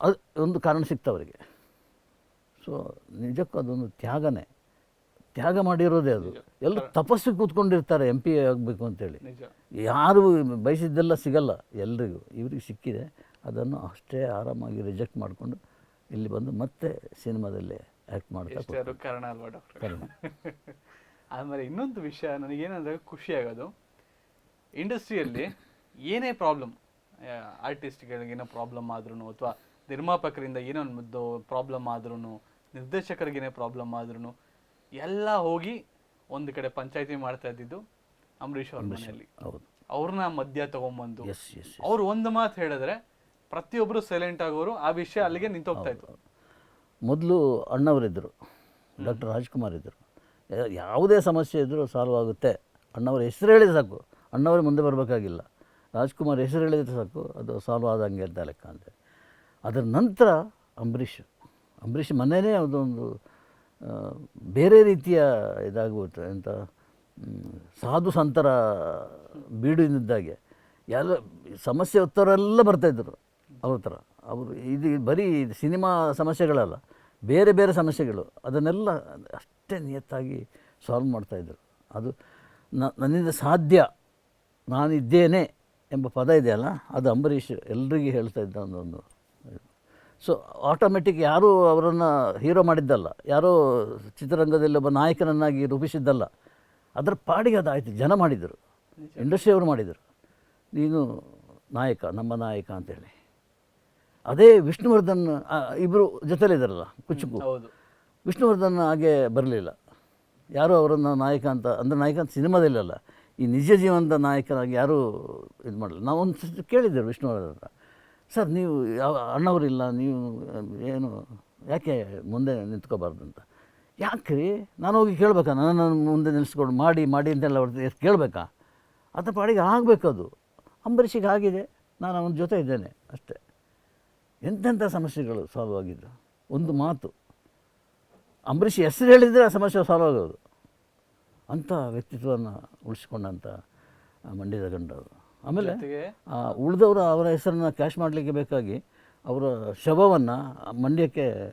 ಅದು ಒಂದು ಕಾರಣ ಸಿಕ್ತು ಅವರಿಗೆ. ಸೊ ನಿಜಕ್ಕೂ ಅದೊಂದು ತ್ಯಾಗನೇ. ತ್ಯಾಗ ಮಾಡಿರೋದೇ ಅದು. ಎಲ್ಲ ತಪಸ್ಸು ಕೂತ್ಕೊಂಡಿರ್ತಾರೆ ಎಂ ಪಿ ಆಗಬೇಕು ಅಂತೇಳಿ. ಯಾರು ಬಯಸಿದ್ದೆಲ್ಲ ಸಿಗಲ್ಲ ಎಲ್ರಿಗೂ. ಇವ್ರಿಗೆ ಸಿಕ್ಕಿದೆ. ಅದನ್ನು ಅಷ್ಟೇ ಆರಾಮಾಗಿ ರಿಜೆಕ್ಟ್ ಮಾಡಿಕೊಂಡು ಇಲ್ಲಿ ಬಂದು ಮತ್ತೆ ಸಿನಿಮಾದಲ್ಲಿ ಆ್ಯಕ್ಟ್ ಮಾಡ್ತಾರೆ ಕಾರಣ ಅಲ್ವಾ ಡಾಕ್ಟರ್? ಕಾರಣ. ಆಮೇಲೆ ಇನ್ನೊಂದು ವಿಷಯ ನನಗೇನಂದ್ರೆ ಖುಷಿ ಆಗೋದು ಇಂಡಸ್ಟ್ರಿಯಲ್ಲಿ ಏನೇ ಪ್ರಾಬ್ಲಮ್ ಆರ್ಟಿಸ್ಟ್ಗಳಿಗೆ ಏನೋ ಪ್ರಾಬ್ಲಮ್ ಆದ್ರೂ ಅಥವಾ ನಿರ್ಮಾಪಕರಿಂದ ಏನೋ ಒಂದು ಪ್ರಾಬ್ಲಮ್ ಆದ್ರೂ ನಿರ್ದೇಶಕರಿಗೇನೇ ಪ್ರಾಬ್ಲಮ್ ಆದ್ರೂ ಎಲ್ಲ ಹೋಗಿ ಒಂದು ಕಡೆ ಪಂಚಾಯತಿ ಮಾಡ್ತಾ ಇದ್ದಿದ್ದು ಅಂಬರೀಷ್ ಅವ್ರ ಮನೆಯಲ್ಲಿ. ಅವ್ರನ್ನ ಮಧ್ಯ ತಗೊಂಬಂದು. ಅವ್ರು ಒಂದು ಮಾತು ಹೇಳಿದ್ರೆ ಪ್ರತಿಯೊಬ್ರು ಸೈಲೆಂಟ್ ಆಗೋರು ಆ ವಿಷಯ ಅಲ್ಲಿಗೆ ನಿಂತೋಗ್ತಾ ಇತ್ತು. ಮೊದಲು ಅಣ್ಣವರಿದ್ದರು, ಡಾಕ್ಟರ್ ರಾಜ್ಕುಮಾರ್ ಇದ್ದರು. ಯಾವುದೇ ಸಮಸ್ಯೆ ಇದ್ದರೂ ಸಾಲ್ವ್ ಆಗುತ್ತೆ. ಅಣ್ಣವರ ಹೆಸರು ಹೇಳಿದ್ರೆ ಸಾಕು. ಅಣ್ಣವರು ಮುಂದೆ ಬರಬೇಕಾಗಿಲ್ಲ. ರಾಜ್ಕುಮಾರ್ ಹೆಸರು ಹೇಳಿದ್ರೆ ಸಾಕು. ಅದು ಸಾಲ್ವ್ ಆದಂಗೆ ಅಂತ ಲೆಕ್ಕ ಅಂತ. ಅದರ ನಂತರ ಅಂಬರೀಷ್ ಅಂಬರೀಷ್ ಮನೆಯೇ ಅದೊಂದು ಬೇರೆ ರೀತಿಯ ಇದಾಗುತ್ತೆ ಅಂತ ಸಾಧು ಸಂತರ ಬೀಡಿನಿದ್ದಾಗೆ ಎಲ್ಲ, ಸಮಸ್ಯೆ ಹೊತ್ತವರೆಲ್ಲ ಬರ್ತಾಯಿದ್ರು ಅವ್ರ ಹತ್ರ. ಅವರು ಇದು ಬರೀ ಸಿನಿಮಾ ಸಮಸ್ಯೆಗಳಲ್ಲ ಬೇರೆ ಬೇರೆ ಸಮಸ್ಯೆಗಳು ಅದನ್ನೆಲ್ಲ ಅಷ್ಟೇ ನಿಯತ್ತಾಗಿ ಸಾಲ್ವ್ ಮಾಡ್ತಾಯಿದ್ರು ಅದು ನ- ನನ್ನಿಂದ ಸಾಧ್ಯ ನಾನಿದ್ದೇನೆ ಎಂಬ ಪದ ಇದೆಯಲ್ಲ ಅದು ಅಂಬರೀಷ್ ಎಲ್ರಿಗೂ ಹೇಳ್ತಾ ಇದ್ದ ಒಂದೊಂದು ಸೊ ಆಟೋಮೆಟಿಕ್ ಯಾರೂ ಅವರನ್ನು ಹೀರೋ ಮಾಡಿದ್ದಲ್ಲ ಯಾರೋ ಚಿತ್ರರಂಗದಲ್ಲಿ ಒಬ್ಬ ನಾಯಕನನ್ನಾಗಿ ರೂಪಿಸಿದ್ದಲ್ಲ ಅದರ ಪಾಡಿಗೆ ಅದಾಯಿತು ಜನ ಮಾಡಿದರು. ಇಂಡಸ್ಟ್ರಿಯವರು ಮಾಡಿದರು. ನೀನು ನಾಯಕ ನಮ್ಮ ನಾಯಕ ಅಂತೇಳಿ. ಅದೇ ವಿಷ್ಣುವರ್ಧನ್ ಇಬ್ಬರು ಜೊತೆಲಿದ್ದಾರಲ್ಲ ಕುಚುಕು ಹೌದು. ವಿಷ್ಣುವರ್ಧನ್ ಹಾಗೆ ಬರಲಿಲ್ಲ. ಯಾರೂ ಅವರನ್ನು ನಾಯಕ ಅಂತ ಅಂದರೆ ನಾಯಕ ಅಂತ ಸಿನಿಮಾದಲ್ಲಲ್ಲ ಈ ನಿಜ ಜೀವನದ ನಾಯಕನಾಗಿ ಯಾರೂ ಇದು ಮಾಡಲಿಲ್ಲ. ನಾವು ಒಂದು ಕೇಳಿದ್ದೇವೆ ವಿಷ್ಣುವರ್ಧನ್ ಸರ್ ನೀವು ಯಾವ ಅಣ್ಣವರಿಲ್ಲ ನೀವು ಏನು ಯಾಕೆ ಮುಂದೆ ನಿಂತ್ಕೋಬಾರ್ದು ಅಂತ? ಯಾಕೆ ರೀ? ನಾನು ಹೋಗಿ ಕೇಳಬೇಕಾ? ನಾನು ಮುಂದೆ ನಿಲ್ಲಿಸ್ಕೊಂಡು ಮಾಡಿ ಮಾಡಿ ಅಂತೆಲ್ಲ ಅವ್ರ ಕೇಳಬೇಕಾ? ಅಥವಾ ಪಾಡಿಗೆ ಆಗಬೇಕು ಅದು ಅಂಬರೀಷಿಗೆ ಆಗಿದೆ. ನಾನು ಅವನ ಜೊತೆ ಇದ್ದೇನೆ ಅಷ್ಟೇ. ಎಂತೆಂಥ ಸಮಸ್ಯೆಗಳು ಸಾಲ್ವ್ ಆಗಿದ್ದು? ಒಂದು ಮಾತು. ಅಂಬರೀಷ್ ಹೆಸರು ಹೇಳಿದರೆ ಆ ಸಮಸ್ಯೆ ಸಾಲ್ವ್ ಆಗೋದು. ಅಂಥ ವ್ಯಕ್ತಿತ್ವವನ್ನು ಉಳಿಸ್ಕೊಂಡಂಥ ಮಂಡ್ಯದ ಗಂಡವರು. ಆಮೇಲೆ ಆ ಉಳಿದವರು ಅವರ ಹೆಸರನ್ನು ಕ್ಯಾಶ್ ಮಾಡಲಿಕ್ಕೆ ಬೇಕಾಗಿ ಅವರ ಶವವನ್ನು ಮಂಡ್ಯಕ್ಕೆ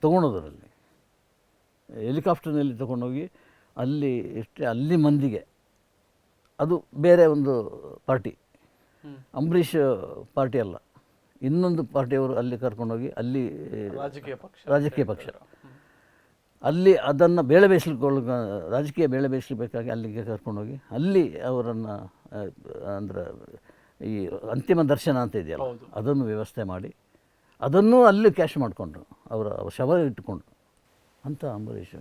ತೊಗೊಳೋದರಲ್ಲಿ ಹೆಲಿಕಾಪ್ಟರ್ನಲ್ಲಿ ತೊಗೊಂಡೋಗಿ ಅಲ್ಲಿ ಎಷ್ಟೇ ಅಲ್ಲಿ ಮಂದಿಗೆ. ಅದು ಬೇರೆ ಒಂದು ಪಾರ್ಟಿ. ಅಂಬರೀಷ್ ಪಾರ್ಟಿ ಅಲ್ಲ. ಇನ್ನೊಂದು ಪಾರ್ಟಿಯವರು ಅಲ್ಲಿ ಕರ್ಕೊಂಡೋಗಿ ಅಲ್ಲಿ ರಾಜಕೀಯ ಪಕ್ಷ. ರಾಜಕೀಯ ಪಕ್ಷ. ಅಲ್ಲಿ ಅದನ್ನು ಬೇಳೆ ಬೇಯಿಸ್ಲಿಕ್ಕೆ ರಾಜಕೀಯ ಬೇಳೆ ಬೇಯಿಸ್ಲಿಬೇಕಾಗಿ ಅಲ್ಲಿಗೆ ಕರ್ಕೊಂಡೋಗಿ ಅಲ್ಲಿ ಅವರನ್ನು ಅಂದರೆ ಈ ಅಂತಿಮ ದರ್ಶನ ಅಂತ ಇದೆಯಲ್ಲ. ಅದನ್ನು ವ್ಯವಸ್ಥೆ ಮಾಡಿ ಅದನ್ನೂ ಅಲ್ಲಿ ಕ್ಯಾಶ್ ಮಾಡಿಕೊಂಡ್ರು ಅವರ ಅವ್ರ ಶವ ಇಟ್ಟುಕೊಂಡು ಅಂತ ಅಂಬರೀಷ್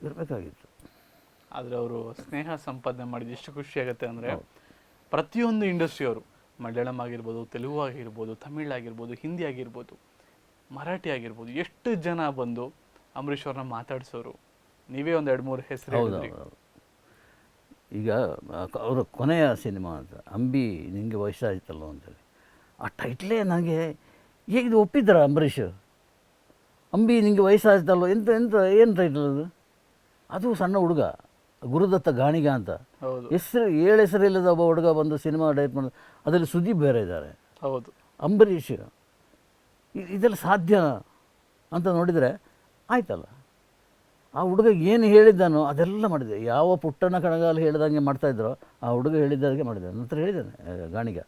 ಇರಬೇಕಾಗಿತ್ತು. ಆದರೆ ಅವರು ಸ್ನೇಹ ಸಂಪಾದನೆ ಮಾಡಿದ ಎಷ್ಟು ಖುಷಿಯಾಗುತ್ತೆ ಅಂದ್ರೆ ಪ್ರತಿಯೊಂದು ಇಂಡಸ್ಟ್ರಿಯವರು ಮಲಯಾಳಂ ಆಗಿರ್ಬೋದು ತೆಲುಗು ಆಗಿರ್ಬೋದು ತಮಿಳ್ ಆಗಿರ್ಬೋದು ಹಿಂದಿ ಆಗಿರ್ಬೋದು ಮರಾಠಿ ಆಗಿರ್ಬೋದು ಎಷ್ಟು ಜನ ಬಂದು ಅಂಬರೀಶ್ ಅವ್ರನ್ನ ಮಾತಾಡಿಸೋರು? ನೀವೇ ಒಂದು ಎರಡು ಮೂರು ಹೆಸರು ಈಗ ಅವರ ಕೊನೆಯ ಸಿನಿಮಾ ಅಂತ ಅಂಬಿ ನಿಮಗೆ ವಯಸ್ಸಾಯ್ತಲ್ಲ ಅಂತೇಳಿ. ಆ ಟೈಟ್ಲೇ ನನಗೆ ಹೇಗಿದು ಇದು ಒಪ್ಪಿದ್ದಾರ ಅಂಬರೀಷ್ ಅಂಬಿ ನಿಮಗೆ ವಯಸ್ಸಾಯ್ತಲ್ಲೋ ಎಂತ ಎಂತ ಏನು ಟೈಟ್ಲ್ ಅದು? ಅದು ಸಣ್ಣ ಹುಡುಗ. ಗುರುದತ್ತ ಗಾಣಿಗ ಅಂತ. ಹೌದು. ಹೆಸರು ಏಳು ಹೆಸರಿಲ್ಲದ ಒಬ್ಬ ಹುಡುಗ ಬಂದು ಸಿನಿಮಾ ಡೈರೆಕ್ಟ್ ಮಾಡೋದು ಅದರಲ್ಲಿ ಸುದೀಪ್ ಬೇರೆ ಇದ್ದಾರೆ. ಹೌದು. ಅಂಬರೀಷ್. ಇದೆಲ್ಲ ಸಾಧ್ಯನಾ ಅಂತ ನೋಡಿದರೆ ಆಯ್ತಲ್ಲ. ಆ ಹುಡುಗ ಏನು ಹೇಳಿದ್ದಾನೋ ಅದೆಲ್ಲ ಮಾಡಿದೆ. ಯಾವ ಪುಟ್ಟನ ಕಣಗಾಲ ಹೇಳಿದಂಗೆ ಮಾಡ್ತಾಯಿದ್ರೋ ಆ ಹುಡುಗ ಹೇಳಿದ್ದಾಗೆ ಮಾಡಿದೆ. ನಂತರ ಹೇಳಿದ್ದಾನೆ ಗಾಣಿಗ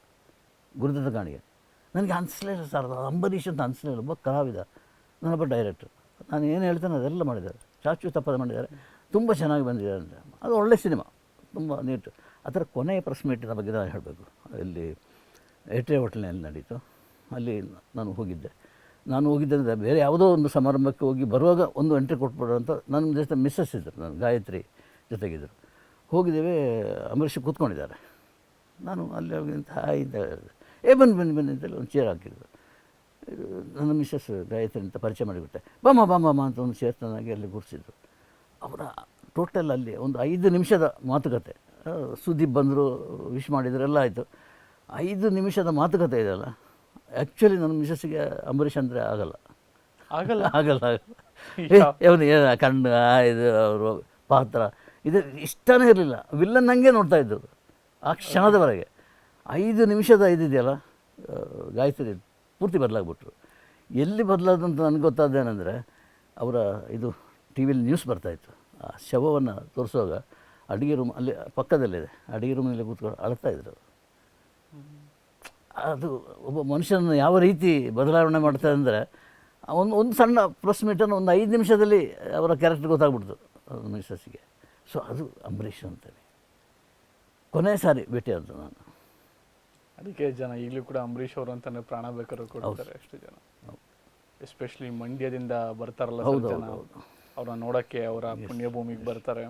ಗುರುದತ್ತ ಗಾಣಿಗ. ನನಗೆ ಅನಿಸ್ಲಿಲ್ಲ ಸರ್ ಅದು ಅಂಬರೀಷ್ ಅಂತ ಅನಿಸ್ಲಿಲ್ಲ ಒಬ್ಬ ಕಲಾವಿದ ನಾನೊಬ್ಬ ಡೈರೆಕ್ಟ್ರು. ನಾನು ಏನು ಹೇಳ್ತೇನೆ ಅದೆಲ್ಲ ಮಾಡಿದ್ದಾರೆ. ಚಾಚು ತಪ್ಪದ ಮಾಡಿದ್ದಾರೆ. ತುಂಬ ಚೆನ್ನಾಗಿ ಬಂದಿದೆ ಅಂದರೆ ಅದು ಒಳ್ಳೆ ಸಿನಿಮಾ. ತುಂಬ ನೀಟು. ಅದರ ಕೊನೆಯ ಪ್ರೆಸ್ ಮೀಟಿನ ಬಗ್ಗೆ ನಾನು ಹೇಳಬೇಕು. ಇಲ್ಲಿ ಎಟ್ರೆ ಹೋಟ್ಲಿನಲ್ಲಿ ನಡೀತು. ಅಲ್ಲಿ ನಾನು ಹೋಗಿದ್ದೆ. ನಾನು ಹೋಗಿದ್ದಂದರೆ ಬೇರೆ ಯಾವುದೋ ಒಂದು ಸಮಾರಂಭಕ್ಕೆ ಹೋಗಿ ಬರುವಾಗ ಒಂದು ಎಂಟ್ರಿ ಕೊಟ್ಬಿಡೋ ಅಂತ ನನ್ನ ಜೊತೆ ಮಿಸ್ಸಸ್ ಇದ್ದರು ನಾನು ಗಾಯತ್ರಿ ಜೊತೆಗಿದ್ದರು ಹೋಗಿದ್ದೇವೆ ಅಂಬರೀಷ್ ಕೂತ್ಕೊಂಡಿದ್ದಾರೆ. ನಾನು ಅಲ್ಲಿ ಹೋಗಿ ನಿಂತು ಹಾಯ್ ಅಂತ ಏ, ಬನ್ನಿ ಬನ್ನಿ ಬನ್ನಿ ಅಂತೇಳಿ ಒಂದು ಚೇರ್ ಹಾಕಿದ್ರು. ನನ್ನ ಮಿಸ್ಸಸ್ ಗಾಯತ್ರಿ ಅಂತ ಪರಿಚಯ ಮಾಡಿಬಿಟ್ಟೆ. ಬಾಮ ಬಾಮ ಅಂತ ಒಂದು ಚೇರ್ ತನಾಗಿ ಅಲ್ಲಿ ಕೂರಿಸಿದ್ರು ಅವರ ಟೋಟಲ್ ಅಲ್ಲಿ ಒಂದು ಐದು ನಿಮಿಷದ ಮಾತುಕತೆ. ಸುದೀಪ್ ಬಂದರು ವಿಶ್ ಮಾಡಿದ್ರು ಎಲ್ಲ ಆಯಿತು. ಐದು ನಿಮಿಷದ ಮಾತುಕತೆ ಇದೆಯಲ್ಲ? ಆ್ಯಕ್ಚುಲಿ ನನ್ನ ಮಿಸಸ್ಸಿಗೆ ಅಂಬರೀಷ್ ಅಂದರೆ ಆಗಲ್ಲ. ಆಗಲ್ಲ? ಆಗಲ್ಲ ಅವನು ಏನು ಕಣ್ಣು ಇದು ಅವರು ಪಾತ್ರ. ಇದು ಇಷ್ಟನೇ ಇರಲಿಲ್ಲ. ವಿಲ್ಲನ್ ಹಂಗೆ ನೋಡ್ತಾ ಇದ್ದರು ಆ ಕ್ಷಣದವರೆಗೆ. ಐದು ನಿಮಿಷದ ಇದಿದೆಯಲ್ಲ ಗಾಯತ್ರಿ ಪೂರ್ತಿ ಬದಲಾಗ್ಬಿಟ್ರು. ಎಲ್ಲಿ ಬದಲಾದಂತ ನನಗೆ ಗೊತ್ತಾದ್ದೇನೆಂದರೆ ಅವರ ಇದು ಟಿ ವಿಲಿ ನ್ಯೂಸ್ ಬರ್ತಾಯಿತ್ತು ಆ ಶವವನ್ನು ತೋರಿಸುವಾಗ ಅಡುಗೆ ರೂಮ್ ಅಲ್ಲಿ ಪಕ್ಕದಲ್ಲಿದೆ. ಅಡುಗೆ ರೂಮ್ನಲ್ಲಿ ಕೂತ್ಕೊಂಡು ಅಳ್ತಾಯಿದ್ರು ಅದು ಒಬ್ಬ ಮನುಷ್ಯನ ಯಾವ ರೀತಿ ಬದಲಾವಣೆ ಮಾಡ್ತಾರೆ ಅಂದರೆ ಒಂದು ಒಂದು ಸಣ್ಣ ಪ್ರೆಸ್ ಮೀಟನ್ನು ಒಂದು ಐದು ನಿಮಿಷದಲ್ಲಿ ಅವರ ಕ್ಯಾರೆಕ್ಟರ್ ಗೊತ್ತಾಗ್ಬಿಡ್ತು ಮಿಸ್ಸಸ್ಸಿಗೆ ಸೊ ಅದು ಅಂಬರೀಷ್ ಅಂತೇಳಿ. ಕೊನೆ ಸಾರಿ ಭೇಟಿಯಾದ್ದು ನಾನು. ಅದಕ್ಕೆ ಜನ ಈಗಲೂ ಕೂಡ ಅಂಬರೀಷ್ ಅವರು ಅಂತಾನೆ ಪ್ರಾಣ ಬೇಕಾದ್ರೂ ಕೊಡ್ತಾರೆ ಎಷ್ಟು ಜನ. ಎಸ್ಪೆಷಲಿ ಮಂಡ್ಯದಿಂದ ಬರ್ತಾರಲ್ಲ ಹೌದು, ಜನ. ಹೌದು, ಅವ್ರನ್ನ ನೋಡೋಕ್ಕೆ ಅವರ ಪುಣ್ಯಭೂಮಿಗೆ ಬರ್ತಾರೆ.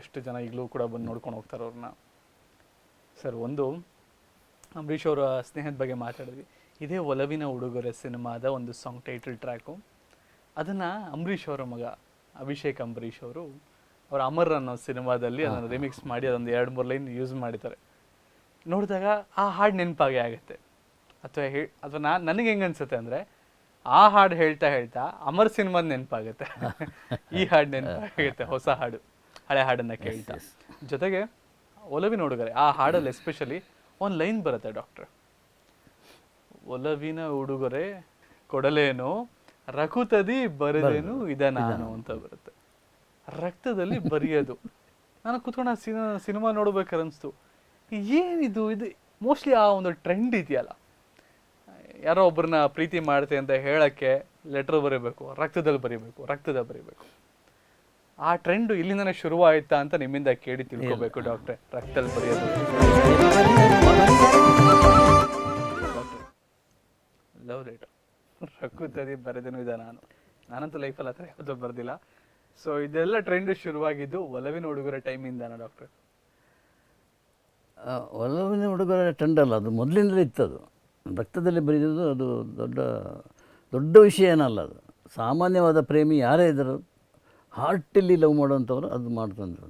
ಎಷ್ಟು ಜನ ಈಗಲೂ ಕೂಡ ಬಂದು ನೋಡ್ಕೊಂಡು ಹೋಗ್ತಾರೆ ಅವ್ರನ್ನ. ಸರ್ ಒಂದು ಅಂಬರೀಷ್ ಅವರ ಸ್ನೇಹದ ಬಗ್ಗೆ ಮಾತಾಡಿದ್ವಿ. ಇದೇ ಒಲವಿನ ಉಡುಗೊರೆ ಸಿನಿಮಾದ ಒಂದು ಸಾಂಗ್ ಟೈಟಲ್ ಟ್ರ್ಯಾಕು. ಅದನ್ನು ಅಂಬರೀಷ್ ಅವರ ಮಗ ಅಭಿಷೇಕ್ ಅಂಬರೀಷ್ ಅವರು ಅವರ ಅಮರ್ ಅನ್ನೋ ಸಿನಿಮಾದಲ್ಲಿ ಅದನ್ನು ರಿಮಿಕ್ಸ್ ಮಾಡಿ ಅದೊಂದು ಎರಡು ಮೂರು ಲೈನ್ ಯೂಸ್ ಮಾಡಿದ್ದಾರೆ. ನೋಡಿದಾಗ ಆ ಹಾಡು ನೆನಪಾಗೆ ಆಗುತ್ತೆ. ಅಥವಾ ಹೇ ಅಥವಾ ನಾ ನನಗೆ ಹೆಂಗೆ ಅನ್ಸುತ್ತೆ ಅಂದರೆ ಆ ಹಾಡು ಹೇಳ್ತಾ ಹೇಳ್ತಾ ಅಮರ್ ಸಿನಿಮಾದ ನೆನಪಾಗುತ್ತೆ. ಈ ಹಾಡು ನೆನಪಾಗುತ್ತೆ ಹೊಸ ಹಾಡು ಹಳೆ ಹಾಡನ್ನ ಕೇಳ್ತಾ. ಜೊತೆಗೆ ಒಲವಿನ ಉಡುಗೊರೆ ಆ ಹಾಡಲ್ಲಿ ಎಸ್ಪೆಷಲಿ ಒಂದು ಲೈನ್ ಬರುತ್ತೆ ಡಾಕ್ಟರ್. ಒಲವಿನ ಉಡುಗೊರೆ ಕೊಡಲೇನು ರಕುತದಿ ಬರೆದೇನು ಇದ ನಾನು ಅಂತ ಬರುತ್ತೆ. ರಕ್ತದಲ್ಲಿ ಬರೆಯೋದು. ನಾನು ಕುತ್ಕೊಂಡು ಸಿನಿಮಾ ನೋಡ್ಬೇಕಾರೆ ಅನಿಸ್ತು ಏನಿದು? ಇದು ಮೋಸ್ಟ್ಲಿ ಆ ಒಂದು ಟ್ರೆಂಡ್ ಇದೆಯಲ್ಲ ಯಾರೋ ಒಬ್ಬರನ್ನ ಪ್ರೀತಿ ಮಾಡ್ತೆ ಅಂತ ಹೇಳಕ್ಕೆ ಲೆಟರ್ ಬರೀಬೇಕು ರಕ್ತದಲ್ಲಿ ಬರೀಬೇಕು ರಕ್ತದಲ್ಲಿ ಬರೀಬೇಕು. ಆ ಟ್ರೆಂಡ್ ಇಲ್ಲಿಂದನೇ ಶುರುವಾಯಿತಾ ಅಂತ ನಿಮ್ಮಿಂದ ಕೇಳಿ ತಿಳ್ಕೊಬೇಕು ಡಾಕ್ಟ್ರೆ. ರಕ್ತದಲ್ಲಿ ಬರೆಯೋದು. ಲವ್ ಲೆಟರ್ ರಕ್ತದಲ್ಲಿ ಬರೆದೇನು ಇದೆ ನಾನು. ನಾನಂತೂ ಲೈಫಲ್ಲಿ ಹತ್ರ ಯಾವುದೋ ಬರೆದಿಲ್ಲ. ಸೊ ಇದೆಲ್ಲ ಟ್ರೆಂಡ್ ಶುರುವಾಗಿದ್ದು ಒಲವಿನ ಹುಡುಗರ ಟೈಮಿಂದನ ಡಾಕ್ಟ್ರೆ. ಆ, ಒಲವಿನ ಹುಡುಗರ ಟ್ರೆಂಡ್ ಅಲ್ಲ ಅದು ಮೊದಲಿಂದಲೇ ಇತ್ತು ಅದು ರಕ್ತದಲ್ಲಿ ಬರೆಯೋದು ಅದು ದೊಡ್ಡ ದೊಡ್ಡ ವಿಷಯ ಏನಲ್ಲ ಅದು. ಸಾಮಾನ್ಯವಾದ ಪ್ರೇಮಿ ಯಾರೇ ಇದ್ದರು ಹಾರ್ಟಲ್ಲಿ ಲವ್ ಮಾಡೋವಂಥವ್ರು ಅದು ಮಾಡ್ತಂದ್ರು.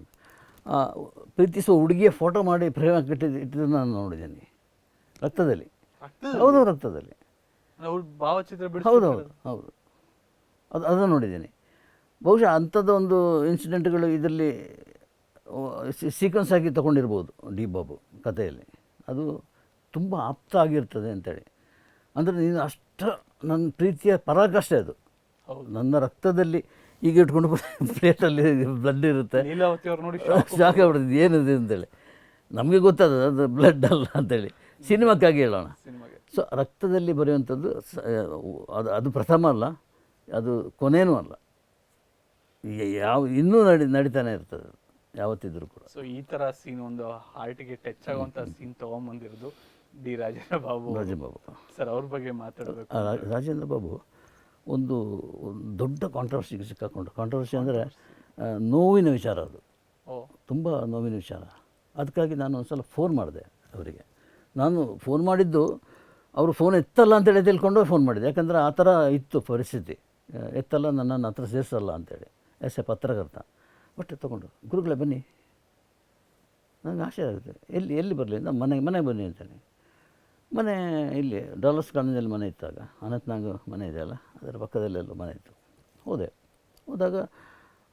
ಪ್ರೀತಿಸುವ ಹುಡುಗಿಯ ಫೋಟೋ ಮಾಡಿ ಪ್ರೇಮ ಕಟ್ಟಿದ್ದು ಇಟ್ಟಿದ್ದು ನಾನು ನೋಡಿದ್ದೀನಿ. ರಕ್ತದಲ್ಲಿ. ರಕ್ತದ ಹೌದು ರಕ್ತದಲ್ಲಿ. ಭಾವಚಿತ್ರ ಹೌದು ಹೌದು ಹೌದು. ಅದು ಅದನ್ನು ನೋಡಿದ್ದೀನಿ. ಬಹುಶಃ ಅಂಥದ್ದೊಂದು ಇನ್ಸಿಡೆಂಟ್ಗಳು ಇದರಲ್ಲಿ ಸೀಕ್ವೆನ್ಸ್ ಆಗಿ ತೊಗೊಂಡಿರ್ಬೋದು ಡಿ ಬಾಬು ಕಥೆಯಲ್ಲಿ. ಅದು ತುಂಬ ಆಪ್ತ ಆಗಿರ್ತದೆ ಅಂತೇಳಿ. ಅಂದರೆ ನೀನು ಅಷ್ಟು ನನ್ನ ಪ್ರೀತಿಯ ಪರಾಕಾಷ್ಠೆ ಅದು. ಹೌದು. ನನ್ನ ರಕ್ತದಲ್ಲಿ ಈಗ ಇಟ್ಕೊಂಡು ಪ್ಲೇಟಲ್ಲಿ ಬ್ಲಡ್ ಇರುತ್ತೆ. ಶಾಖ ಆಗ್ಬಿಡ್ತದೆ. ಏನಿದೆ ಅಂತೇಳಿ. ನಮಗೆ ಗೊತ್ತದ ಅದು ಬ್ಲಡ್ ಅಲ್ಲ ಅಂತೇಳಿ. ಸಿನಿಮಾಕ್ಕಾಗಿ ಹೇಳೋಣ. ಸಿನಿಮಾಗೆ. ಸೊ ರಕ್ತದಲ್ಲಿ ಬರೆಯುವಂಥದ್ದು ಅದು ಅದು ಪ್ರಥಮ ಅಲ್ಲ ಅದು ಕೊನೆಯೂ ಅಲ್ಲ. ಯಾವ ಇನ್ನೂ ನಡಿ ನಡೀತಾನೆ ಇರ್ತದೆ ಯಾವತ್ತಿದ್ರೂ ಕೂಡ. ಸೊ ಈ ಥರ ಸೀನ್ ಒಂದು ಹಾರ್ಟಿಗೆ ಟಚ್ ಆಗುವಂಥ ಸೀನ್ ತಗೊಂಬಂದಿರೋದು. ಡಿ ರಾಜೇಂದ್ರ ಬಾಬು ರಾಜಬಾಬು ಸರ್ ಅವ್ರ ಬಗ್ಗೆ ಮಾತಾಡಬೇಕು ರಾಜೇಂದ್ರ ಬಾಬು ಒಂದು ದೊಡ್ಡ ಕಾಂಟ್ರವರ್ಸಿಗೆ ಸಿಕ್ಕಾಕೊಂಡು ಕಾಂಟ್ರವರ್ಸಿ ಅಂದರೆ ನೋವಿನ ವಿಚಾರ ಅದು. ತುಂಬ ನೋವಿನ ವಿಚಾರ. ಅದಕ್ಕಾಗಿ ನಾನು ಒಂದು ಸಲ ಫೋನ್ ಮಾಡಿದೆ ಅವರಿಗೆ. ನಾನು ಫೋನ್ ಮಾಡಿದ್ದು ಅವರು ಫೋನ್ ಎತ್ತಲ್ಲ ಅಂತೇಳಿ ತಿಳ್ಕೊಂಡು ಫೋನ್ ಮಾಡಿದೆ. ಯಾಕಂದರೆ ಆ ಥರ ಇತ್ತು ಪರಿಸ್ಥಿತಿ. ಎತ್ತಲ್ಲ ನನ್ನನ್ನು ಹತ್ರ ಸೇರಿಸಲ್ಲ ಅಂತೇಳಿ. ಎಸ್ ಎ ಪತ್ರಕರ್ತ. ಬಟ್ ತೊಗೊಂಡು ಗುರುಗಳೇ ಬನ್ನಿ. ನನಗೆ ಆಸೆ ಆಗುತ್ತೆ. ಎಲ್ಲಿ ಎಲ್ಲಿ ಬರಲಿ ನಮ್ಮ ಮನೆಗೆ ಮನೆಗೆ ಬನ್ನಿ ಅಂತೇಳಿ. ಮನೆ ಇಲ್ಲಿ ಡಾಲರ್ಸ್ ಕಾಲೇಜಲ್ಲಿ ಮನೆ ಇತ್ತಾಗ ಅನಂತನಾಗ್ ಮನೆ ಇದೆಯಲ್ಲ, ಅದರ ಪಕ್ಕದಲ್ಲೆಲ್ಲ ಮನೆ ಇತ್ತು. ಹೋದೆ. ಹೋದಾಗ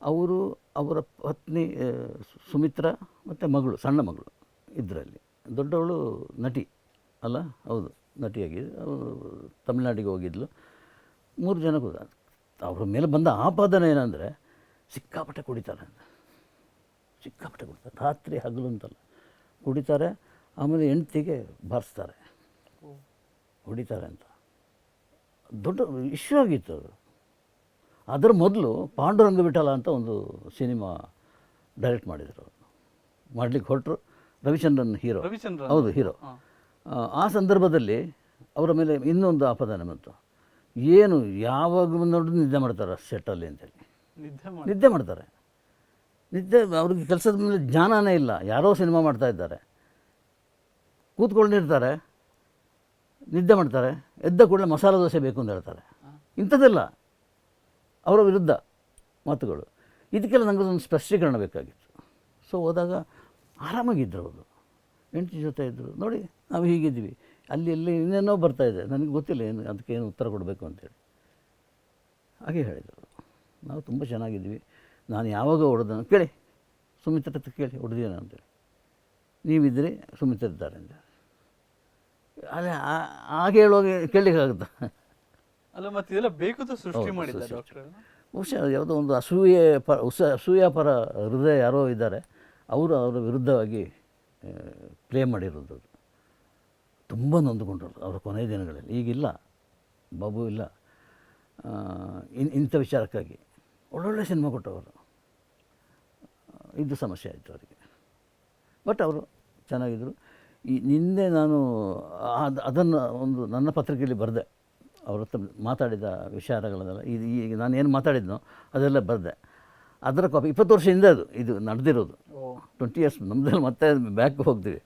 ಅವರು, ಅವರ ಪತ್ನಿ ಸುಮಿತ್ರ ಮತ್ತು ಮಗಳು, ಸಣ್ಣ ಮಗಳು ಇದರಲ್ಲಿ. ದೊಡ್ಡವಳು ನಟಿ ಅಲ್ಲ? ಹೌದು ನಟಿಯಾಗಿ ಅವರು ತಮಿಳ್ನಾಡಿಗೆ ಹೋಗಿದ್ಲು. ಮೂರು ಜನ ಅವ್ರ ಮೇಲೆ ಬಂದ ಆಪಾದನೆ ಏನಂದರೆ, ಸಿಕ್ಕಾಪಟ್ಟೆ ಕುಡಿತಾರೆ ಅಂತ. ಸಿಕ್ಕಾಪಟ್ಟೆ ಕುಡಿತಾರೆ. ರಾತ್ರಿ ಹಗಲು ಅಂತಲ್ಲ. ಕುಡಿತಾರೆ, ಆಮೇಲೆ ಹೆಂಡ್ತಿಗೆ ಬಾರಿಸ್ತಾರೆ. ಹೊಡಿತಾರೆ ಅಂತ ದೊಡ್ಡ ಇಶ್ಯೂ ಆಗಿತ್ತು ಅದು. ಅದರ ಮೊದಲು ಪಾಂಡುರಂಗ ವಿಠಲ ಅಂತ ಒಂದು ಸಿನಿಮಾ ಡೈರೆಕ್ಟ್ ಮಾಡಿದರು. ಅವರು ಮಾಡಲಿಕ್ಕೆ ಹೊರಟರು. ರವಿಚಂದ್ರನ್ ಹೀರೋ. ರವಿಚಂದ್ರನ್. ಹೌದು ಹೀರೋ. ಆ, ಸಂದರ್ಭದಲ್ಲಿ ಅವರ ಮೇಲೆ ಇನ್ನೊಂದು ಆಪಾದನೆ ಬಂತು. ಏನು ಯಾವಾಗ ನೋಡಿದ್ರು ನಿದ್ದೆ ಮಾಡ್ತಾರೆ ಸೆಟ್ಟಲ್ಲಿ ಅಂತೇಳಿ. ನಿದ್ದೆ ಮಾಡ್ತಾರೆ. ನಿದ್ದೆ ಅವ್ರಿಗೆ ಕೆಲಸದ ಮೇಲೆ ಜ್ಞಾನನೇ ಇಲ್ಲ. ಯಾರೋ ಸಿನಿಮಾ ಮಾಡ್ತಾ ಇದ್ದಾರೆ. ಕೂತ್ಕೊಂಡಿರ್ತಾರೆ. ನಿದ್ದೆ ಮಾಡ್ತಾರೆ, ಎದ್ದ ಕೂಡಲೇ ಮಸಾಲೆ ದೋಸೆ ಬೇಕು ಅಂತ ಹೇಳ್ತಾರೆ. ಇಂಥದ್ದೆಲ್ಲ ಅವರ ವಿರುದ್ಧ ಮಾತುಗಳು. ಇದಕ್ಕೆಲ್ಲ ಒಂದು ಸ್ಪಷ್ಟೀಕರಣ ಬೇಕಾಗಿತ್ತು. ಸೊ ಹೋದಾಗ ಆರಾಮಾಗಿದ್ದರು ಅವರು. ಹೆಂಡತಿ ಜೊತೆ ಇದ್ದರು ನೋಡಿ, ನಾವು ಹೀಗಿದ್ವಿ ಅಲ್ಲಿ ಎಲ್ಲಿ ಇನ್ನೇನೋ ಬರ್ತಾ ಇದೆ. ನನಗೆ ಗೊತ್ತಿಲ್ಲ ಏನು, ಅದಕ್ಕೆ ಏನು ಉತ್ತರ ಕೊಡಬೇಕು ಅಂತೇಳಿ. ಹಾಗೆ ಹೇಳಿದರು ನಾವು ತುಂಬ ಚೆನ್ನಾಗಿದ್ವಿ ನಾನು ಯಾವಾಗ ಹೊಡೆದ ಕೇಳಿ. ಸುಮಿತ್ರ ಕೇಳಿ ಹೊಡೆದೇನೆ ಅಂತೇಳಿ. ನೀವಿದ್ದರೆ ಸುಮಿತ್ರ ಇದ್ದಾರೆ ಅಂತ ಆ- ಹಾಗೆ ಹೇಳುವಾಗ ಕೇಳಲಿಕ್ಕಾಗುತ್ತಾ ಅಲ್ಲ ಮತ್ತೆ ಇದೆಲ್ಲ ಬೇಕು ಸೃಷ್ಟಿ ಮಾಡಿದ್ದ ಡಾಕ್ಟರ್? ಬಹುಶಃ ಯಾವುದೋ ಒಂದು ಅಸೂಯೆ ಪ ಉಸ ಅಸೂಯ ಪರ ಹೃದಯ ಯಾರೋ ಇದ್ದಾರೆ ಅವರು ಅವರ ವಿರುದ್ಧವಾಗಿ ಪ್ಲೇ ಮಾಡಿರೋದು. ತುಂಬ ನೊಂದುಕೊಂಡರು ಅವರ ಕೊನೆಯ ದಿನಗಳಲ್ಲಿ. ಈಗಿಲ್ಲ ಬಾಬು ಇಲ್ಲ. ಇನ್ ಇಂಥ ವಿಚಾರಕ್ಕಾಗಿ. ಒಳ್ಳೊಳ್ಳೆ ಸಿನಿಮಾ ಕೊಟ್ಟವರು. ಇದು ಸಮಸ್ಯೆ ಆಯಿತು ಅವರಿಗೆ. ಬಟ್ ಅವರು ಚೆನ್ನಾಗಿದ್ದರು ಈ ನಿನ್ನೆ ನಾನು ಅದು ಅದನ್ನು ಒಂದು ನನ್ನ ಪತ್ರಿಕೆಯಲ್ಲಿ ಬರೆದೆ. ಅವ್ರ ಹತ್ರ ಮಾತಾಡಿದ ವಿಚಾರಗಳನ್ನೆಲ್ಲ ಇದು ಈಗ ನಾನು ಏನು ಮಾತಾಡಿದ್ನೋ ಅದೆಲ್ಲ ಬರೆದೆ. ಅದರ ಕಾಪಿ ಇಪ್ಪತ್ತು ವರ್ಷ ಹಿಂದೆ ಅದು ಇದು ನಡೆದಿರೋದು. ಟ್ವೆಂಟಿ ಇಯರ್ಸ್ ನಮ್ಮದಲ್ಲಿ ಮತ್ತೆ ಬ್ಯಾಕ್ ಹೋಗ್ತೀವಿ.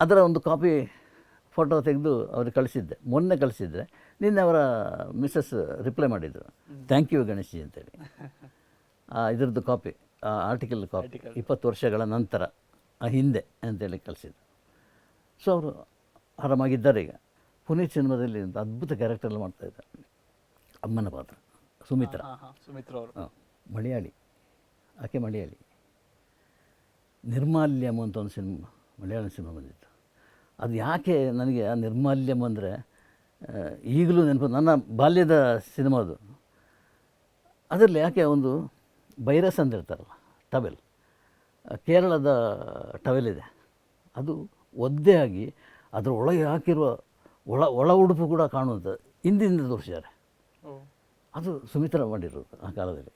ಅದರ ಒಂದು ಕಾಪಿ ಫೋಟೋ ತೆಗೆದು ಅವ್ರಿಗೆ ಕಳಿಸಿದ್ದೆ. ಮೊನ್ನೆ ಕಳಿಸಿದ್ದೆ ನಿನ್ನೆ ಅವರ ಮಿಸ್ಸಸ್ ರಿಪ್ಲೈ ಮಾಡಿದರು. ಥ್ಯಾಂಕ್ ಯು ಗಣೇಶಿ ಅಂತೇಳಿ. ಆ ಇದ್ರದ್ದು ಕಾಪಿ ಆ ಆರ್ಟಿಕಲ್ ಕಾಪಿ. ಇಪ್ಪತ್ತು ವರ್ಷಗಳ ನಂತರ ಆ ಹಿಂದೆ ಅಂತೇಳಿ ಕಳಿಸಿದ್ರು. ಸೊ ಅವರು ಆರಾಮಾಗಿದ್ದಾರೆ ಈಗ. ಪುನೀತ್ ಸಿನಿಮಾದಲ್ಲಿ ಒಂದು ಅದ್ಭುತ ಕ್ಯಾರೆಕ್ಟರ್ ಎಲ್ಲ ಮಾಡ್ತಾ ಇದ್ದಾರೆ. ಅಮ್ಮನ ಪಾತ್ರ. ಸುಮಿತ್ರ. ಸುಮಿತ್ರ ಅವರು. ಹಾಂ ಮಲಯಾಳಿ ಆಕೆ ಮಲಯಾಳಿ ನಿರ್ಮಾಲ್ಯಮ್ ಅಂತ ಒಂದು ಸಿನಿಮಾ ಮಲಯಾಳ ಸಿನಿಮಾ ಬಂದಿತ್ತು. ಅದು ಯಾಕೆ ನನಗೆ ಆ ನಿರ್ಮಾಲ್ಯಮ್ ಅಂದರೆ ಈಗಲೂ ನೆನಪು ನನ್ನ ಬಾಲ್ಯದ ಸಿನಿಮಾ ಅದು. ಅದರಲ್ಲಿ ಯಾಕೆ ಒಂದು ಬೈರಸ್ ಅಂತ ಇರ್ತಾರಲ್ಲ ಟವೆಲ್. ಕೇರಳದ ಟವೆಲ್ ಇದೆ. ಅದು ಒದ್ದೆ ಆಗಿ ಅದರ ಒಳಗೆ ಹಾಕಿರುವ ಒಳ ಒಳ ಉಡುಪು ಕೂಡ ಕಾಣುವಂಥ ಹಿಂದಿಂದ ತೋರಿಸಿದ್ದಾರೆ ಅದು ಸುಮಿತ್ರ ಮಾಡಿರೋದು ಆ ಕಾಲದಲ್ಲಿ.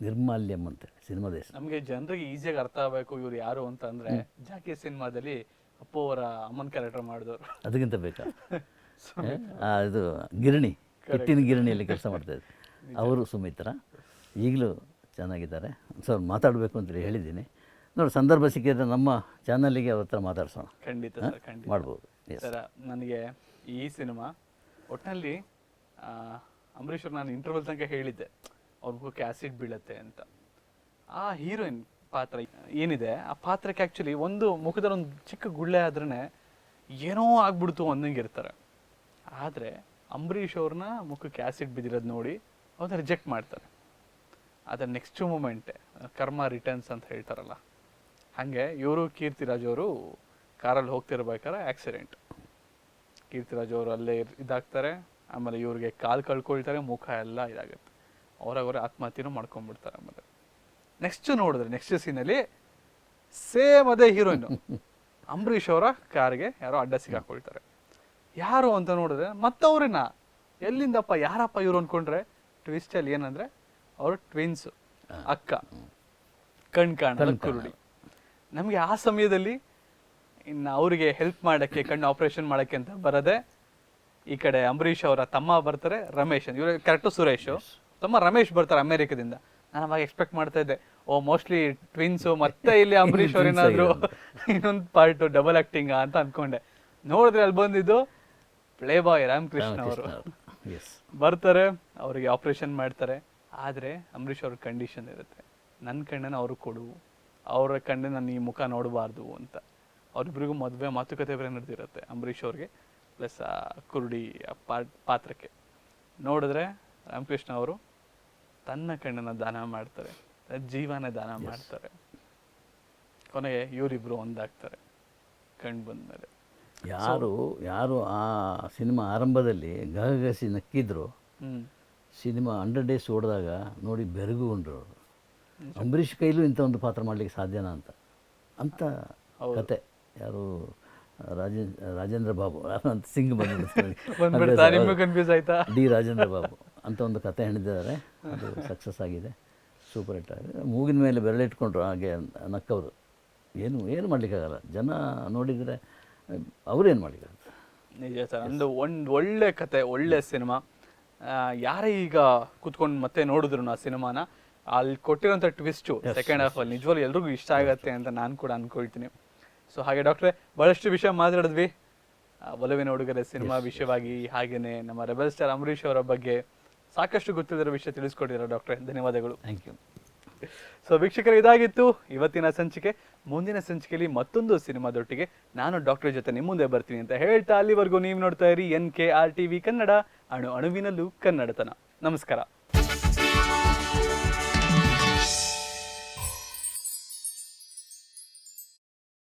ನಿರ್ಮಾಲ್ಯಂ ಅಂತ ಸಿನಿಮಾದ ಹೆಸರು ನಮಗೆ ಜನರಿಗೆ ಈಸಿಯಾಗಿ ಅರ್ಥ ಆಗಬೇಕು ಇವರು ಯಾರು ಅಂತ ಅಂದರೆ ಜಾಕಿ ಸಿನಿಮಾದಲ್ಲಿ ಅಪ್ಪು ಅವರ ಅಮ್ಮನ ಕ್ಯಾರೆಕ್ಟರ್ ಮಾಡಿದವರು. ಅದಕ್ಕಿಂತ ಬೇಕಾ? ಇದು ಗಿರಣಿ ಹಿಟ್ಟಿನ ಗಿರಣಿಯಲ್ಲಿ ಕೆಲಸ ಮಾಡ್ತಾಯಿದ್ರು ಅವರು ಸುಮಿತ್ರ ಈಗಲೂ ಚೆನ್ನಾಗಿದ್ದಾರೆ. ಸರ್ ಮಾತಾಡಬೇಕು ಅಂತೇಳಿ ಹೇಳಿದ್ದೀನಿ. ನೋಡಿ ಸಂದರ್ಭ ಸಿಕ್ಕಿದ್ರೆ ನಮ್ಮ ಚಾನಲ್ಗೆ ಅವ್ರ ಹತ್ರ ಮಾತಾಡ್ಸೋಣ. ಖಂಡಿತ ಸರ್ ಖಂಡಿತ. ಮಾಡ್ಬೋದು. ಸರ್ ನನಗೆ ಈ ಸಿನಿಮಾ ಒಟ್ಟಿನಲ್ಲಿ ಅಂಬರೀಶ್ ಅವ್ರು ನಾನು ಇಂಟರ್ವಲ್ ತನಕ ಹೇಳಿದ್ದೆ ಅವ್ರ ಮುಖಕ್ಕೆ ಆಸಿಡ್ ಬೀಳತ್ತೆ ಅಂತ. ಆ ಹೀರೋಯಿನ್ ಪಾತ್ರ ಏನಿದೆ? ಆ ಪಾತ್ರಕ್ಕೆ ಆ್ಯಕ್ಚುಲಿ ಒಂದು ಮುಖದಲ್ಲಿ ಒಂದು ಚಿಕ್ಕ ಗುಳ್ಳೆ ಆದ್ರೇ ಏನೋ ಆಗ್ಬಿಡ್ತು ಅನ್ನಂಗೆ ಇರ್ತಾರೆ. ಆದರೆ ಅಂಬರೀಷ್ ಅವ್ರನ್ನ ಮುಖಕ್ಕೆ ಆ್ಯಸಿಡ್ ಬಿದ್ದಿರೋದು ನೋಡಿ ಅವ್ರನ್ನ ರಿಜೆಕ್ಟ್ ಮಾಡ್ತಾರೆ. ಅದರ ನೆಕ್ಸ್ಟ್ ಮೂಮೆಂಟೆ ಕರ್ಮ ರಿಟರ್ನ್ಸ್ ಅಂತ ಹೇಳ್ತಾರಲ್ಲ ಹಾಗೆ ಇವರು ಕೀರ್ತಿರಾಜ್ ಅವರು ಕಾರಲ್ಲಿ ಹೋಗ್ತಿರ್ಬೇಕಾದ್ರೆ ಆಕ್ಸಿಡೆಂಟ್ ಕೀರ್ತಿರಾಜ್ ಅವರು ಅಲ್ಲೇ ಇದಾಗ್ತಾರೆ ಆಮೇಲೆ ಇವ್ರಿಗೆ ಕಾಲು ಕಳ್ಕೊಳ್ತಾರೆ ಮುಖ ಎಲ್ಲ ಇದಾಗುತ್ತೆ. ಅವರವರೇ ಆತ್ಮಹತ್ಯೆನೂ ಮಾಡ್ಕೊಂಡ್ಬಿಡ್ತಾರೆ ಆಮೇಲೆ. ನೆಕ್ಸ್ಟ್ ನೋಡಿದ್ರೆ ನೆಕ್ಸ್ಟ್ ಸೀನಲ್ಲಿ ಸೇಮ್ ಅದೇ ಹೀರೋಯಿನ್ ಅಂಬರೀಷ್ ಅವರ ಕಾರ್ಗೆ ಯಾರೋ ಅಡ್ಡ ಸಿಗಾಕೊಳ್ತಾರೆ ಯಾರು ಅಂತ ನೋಡಿದ್ರೆ ಮತ್ತವ್ರನ್ನ ಎಲ್ಲಿಂದಪ್ಪ ಯಾರಪ್ಪ ಇವ್ರು ಅನ್ಕೊಂಡ್ರೆ? ಟ್ವಿಸ್ಟಲ್ಲಿ ಏನಂದ್ರೆ ಅವರು ಟ್ವಿನ್ಸ್ ಅಕ್ಕ ಕಣ್ ಕಾಣ ಕುರುಡಿ. ನಮಗೆ ಆ ಸಮಯದಲ್ಲಿ ಇನ್ನು ಅವರಿಗೆ ಹೆಲ್ಪ್ ಮಾಡೋಕ್ಕೆ ಕಣ್ಣು ಆಪರೇಷನ್ ಮಾಡೋಕ್ಕೆ ಅಂತ ಬರದೆ ಈ ಕಡೆ ಅಂಬರೀಷ್ ಅವರ ತಮ್ಮ ಬರ್ತಾರೆ ರಮೇಶ್ ಇವರು ಕರೆಕ್ಟು ಸುರೇಶ್. ತಮ್ಮ ರಮೇಶ್ ಬರ್ತಾರೆ ಅಮೆರಿಕದಿಂದ. ನಾನು ಅವಾಗ ಎಕ್ಸ್ಪೆಕ್ಟ್ ಮಾಡ್ತಾ ಇದ್ದೆ ಓ ಮೋಸ್ಟ್ಲಿ ಟ್ವಿನ್ಸು ಮತ್ತೆ ಇಲ್ಲಿ ಅಂಬರೀಷ್ ಅವ್ರ Twins ಏನಾದ್ರು ಇನ್ನೊಂದು ಪಾರ್ಟ್ ಡಬಲ್ ಆಕ್ಟಿಂಗ್ ಅಂತ ಅನ್ಕೊಂಡೆ. ನೋಡಿದ್ರೆ ಅಲ್ಲಿ ಬಂದಿದ್ದು ಪ್ಲೇ ಬಾಯ್ ರಾಮಕೃಷ್ಣ ಅವರು. ಬರ್ತಾರೆ ಅವರಿಗೆ ಆಪರೇಷನ್ ಮಾಡ್ತಾರೆ. ಆದರೆ ಅಂಬರೀಷ್ ಅವ್ರ ಕಂಡೀಷನ್ ಇರುತ್ತೆ. ನನ್ನ ಕಣ್ಣನ್ನು ಅವ್ರಿಗೆ ಕೊಡು. ಅವರ ಕಣ್ಣು ನಾನು ಈ ಮುಖ ನೋಡಬಾರ್ದು ಅಂತ. ಅವ್ರಿಬ್ರಿಗೂ ಮದುವೆ ಮಾತುಕತೆ ಬೇರೆ ನಡೆದಿರುತ್ತೆ ಅಂಬರೀಷ್ ಅವ್ರಿಗೆ ಪ್ಲಸ್ ಆ ಕುರುಡಿ ಆ ಪಾತ್ರಕ್ಕೆ. ನೋಡಿದ್ರೆ ರಾಮಕೃಷ್ಣ ಅವರು ತನ್ನ ಕಣ್ಣನ್ನು ದಾನ ಮಾಡ್ತಾರೆ ಜೀವನ ದಾನ ಮಾಡ್ತಾರೆ. ಕೊನೆಗೆ ಇವರಿಬ್ರು ಒಂದಾಗ್ತಾರೆ ಕಣ್ಣು ಬಂದ್ಮೇಲೆ. ಯಾರು ಯಾರು ಆ ಸಿನಿಮಾ ಆರಂಭದಲ್ಲಿ ಗಹಗಸಿ ನಕ್ಕಿದ್ರು ಸಿನಿಮಾ ಹಂಡ್ರೆಡ್ ಡೇಸ್ ಓಡಿದಾಗ ನೋಡಿ ಬೆರಗುಗೊಂಡ್ರು ಅವರು. ಅಂಬರೀಷ್ ಕೈಲೂ ಇಂಥ ಒಂದು ಪಾತ್ರ ಮಾಡಲಿಕ್ಕೆ ಸಾಧ್ಯನಾ ಅಂತ. ಅಂತ ಕತೆ. ಯಾರು? ರಾಜೇಂದ್ರ ರಾಜೇಂದ್ರ ಬಾಬು. ಅಂತ ಸಿಂಗ್ ನಿಮ್ಗೆ ಕನ್ಫ್ಯೂಸ್ ಆಯ್ತಾ? ಡಿ ರಾಜೇಂದ್ರ ಬಾಬು. ಅಂತ ಒಂದು ಕತೆ ಹೇಳಿದ್ದಾರೆ ಅದು ಸಕ್ಸಸ್ ಆಗಿದೆ. ಸೂಪರ್ ಹಿಟ್ ಆಗಿದೆ. ಮೂಗಿನ ಮೇಲೆ ಬೆರಳಿಟ್ಕೊಂಡ್ರು ಹಾಗೆ ನಕ್ಕವರು. ಏನು ಏನು ಮಾಡಲಿಕ್ಕಾಗಲ್ಲ. ಜನ ನೋಡಿದರೆ ಅವ್ರೇನು ಮಾಡಲಿಕ್ಕಾಗಲ್ಲ ನಿಜ ಸರ್. ಒಂದು ಒಂದು ಒಳ್ಳೆ ಕತೆ ಒಳ್ಳೆ ಸಿನಿಮಾ. ಯಾರೇ ಈಗ ಕೂತ್ಕೊಂಡು ಮತ್ತೆ ನೋಡಿದ್ರು ಆ ಸಿನಿಮಾನ ಅಲ್ಲಿ ಕೊಟ್ಟಿರೋಂಥ ಟ್ವಿಸ್ಟು ಸೆಕೆಂಡ್ ಹಾಫ್ ಅಲ್ಲಿ ನಿಜವಾಗ್ಲೂ ಎಲ್ರಿಗೂ ಇಷ್ಟ ಆಗತ್ತೆ ಅಂತ ನಾನು ಕೂಡ ಅನ್ಕೊಳ್ತೀನಿ. ಸೊ ಹಾಗೆ ಡಾಕ್ಟ್ರೆ ಬಹಳಷ್ಟು ವಿಷಯ ಮಾತಾಡಿದ್ವಿ. ಒಲವಿನ ಹುಡುಗರ ಸಿನಿಮಾ ವಿಷಯವಾಗಿ ಹಾಗೇನೆ ನಮ್ಮ ರೆಬಲ್ ಸ್ಟಾರ್ ಅಂಬರೀಷ್ ಅವರ ಬಗ್ಗೆ ಸಾಕಷ್ಟು ಗೊತ್ತಿಲ್ಲದಿರೋ ವಿಷಯ ತಿಳಿಸ್ಕೊಟ್ಟಿದ್ದಾರೆ ಡಾಕ್ಟ್ರೆ ಧನ್ಯವಾದಗಳು. ಥ್ಯಾಂಕ್ ಯು ಸೊ ವೀಕ್ಷಕರು ಇದಾಗಿತ್ತು ಇವತ್ತಿನ ಸಂಚಿಕೆ. ಮುಂದಿನ ಸಂಚಿಕೆಯಲ್ಲಿ ಮತ್ತೊಂದು ಸಿನಿಮಾದೊಟ್ಟಿಗೆ ನಾನು ಡಾಕ್ಟರ್ ಜೊತೆ ನಿಮ್ಮ ಮುಂದೆ ಬರ್ತೀನಿ ಅಂತ ಹೇಳ್ತಾ ಅಲ್ಲಿವರೆಗೂ ನೀವು ನೋಡ್ತಾ ಇರಿ N K R T V Kannada ಅಣು ಅಣುವಿನಲ್ಲೂ ಕನ್ನಡತನ. ನಮಸ್ಕಾರ.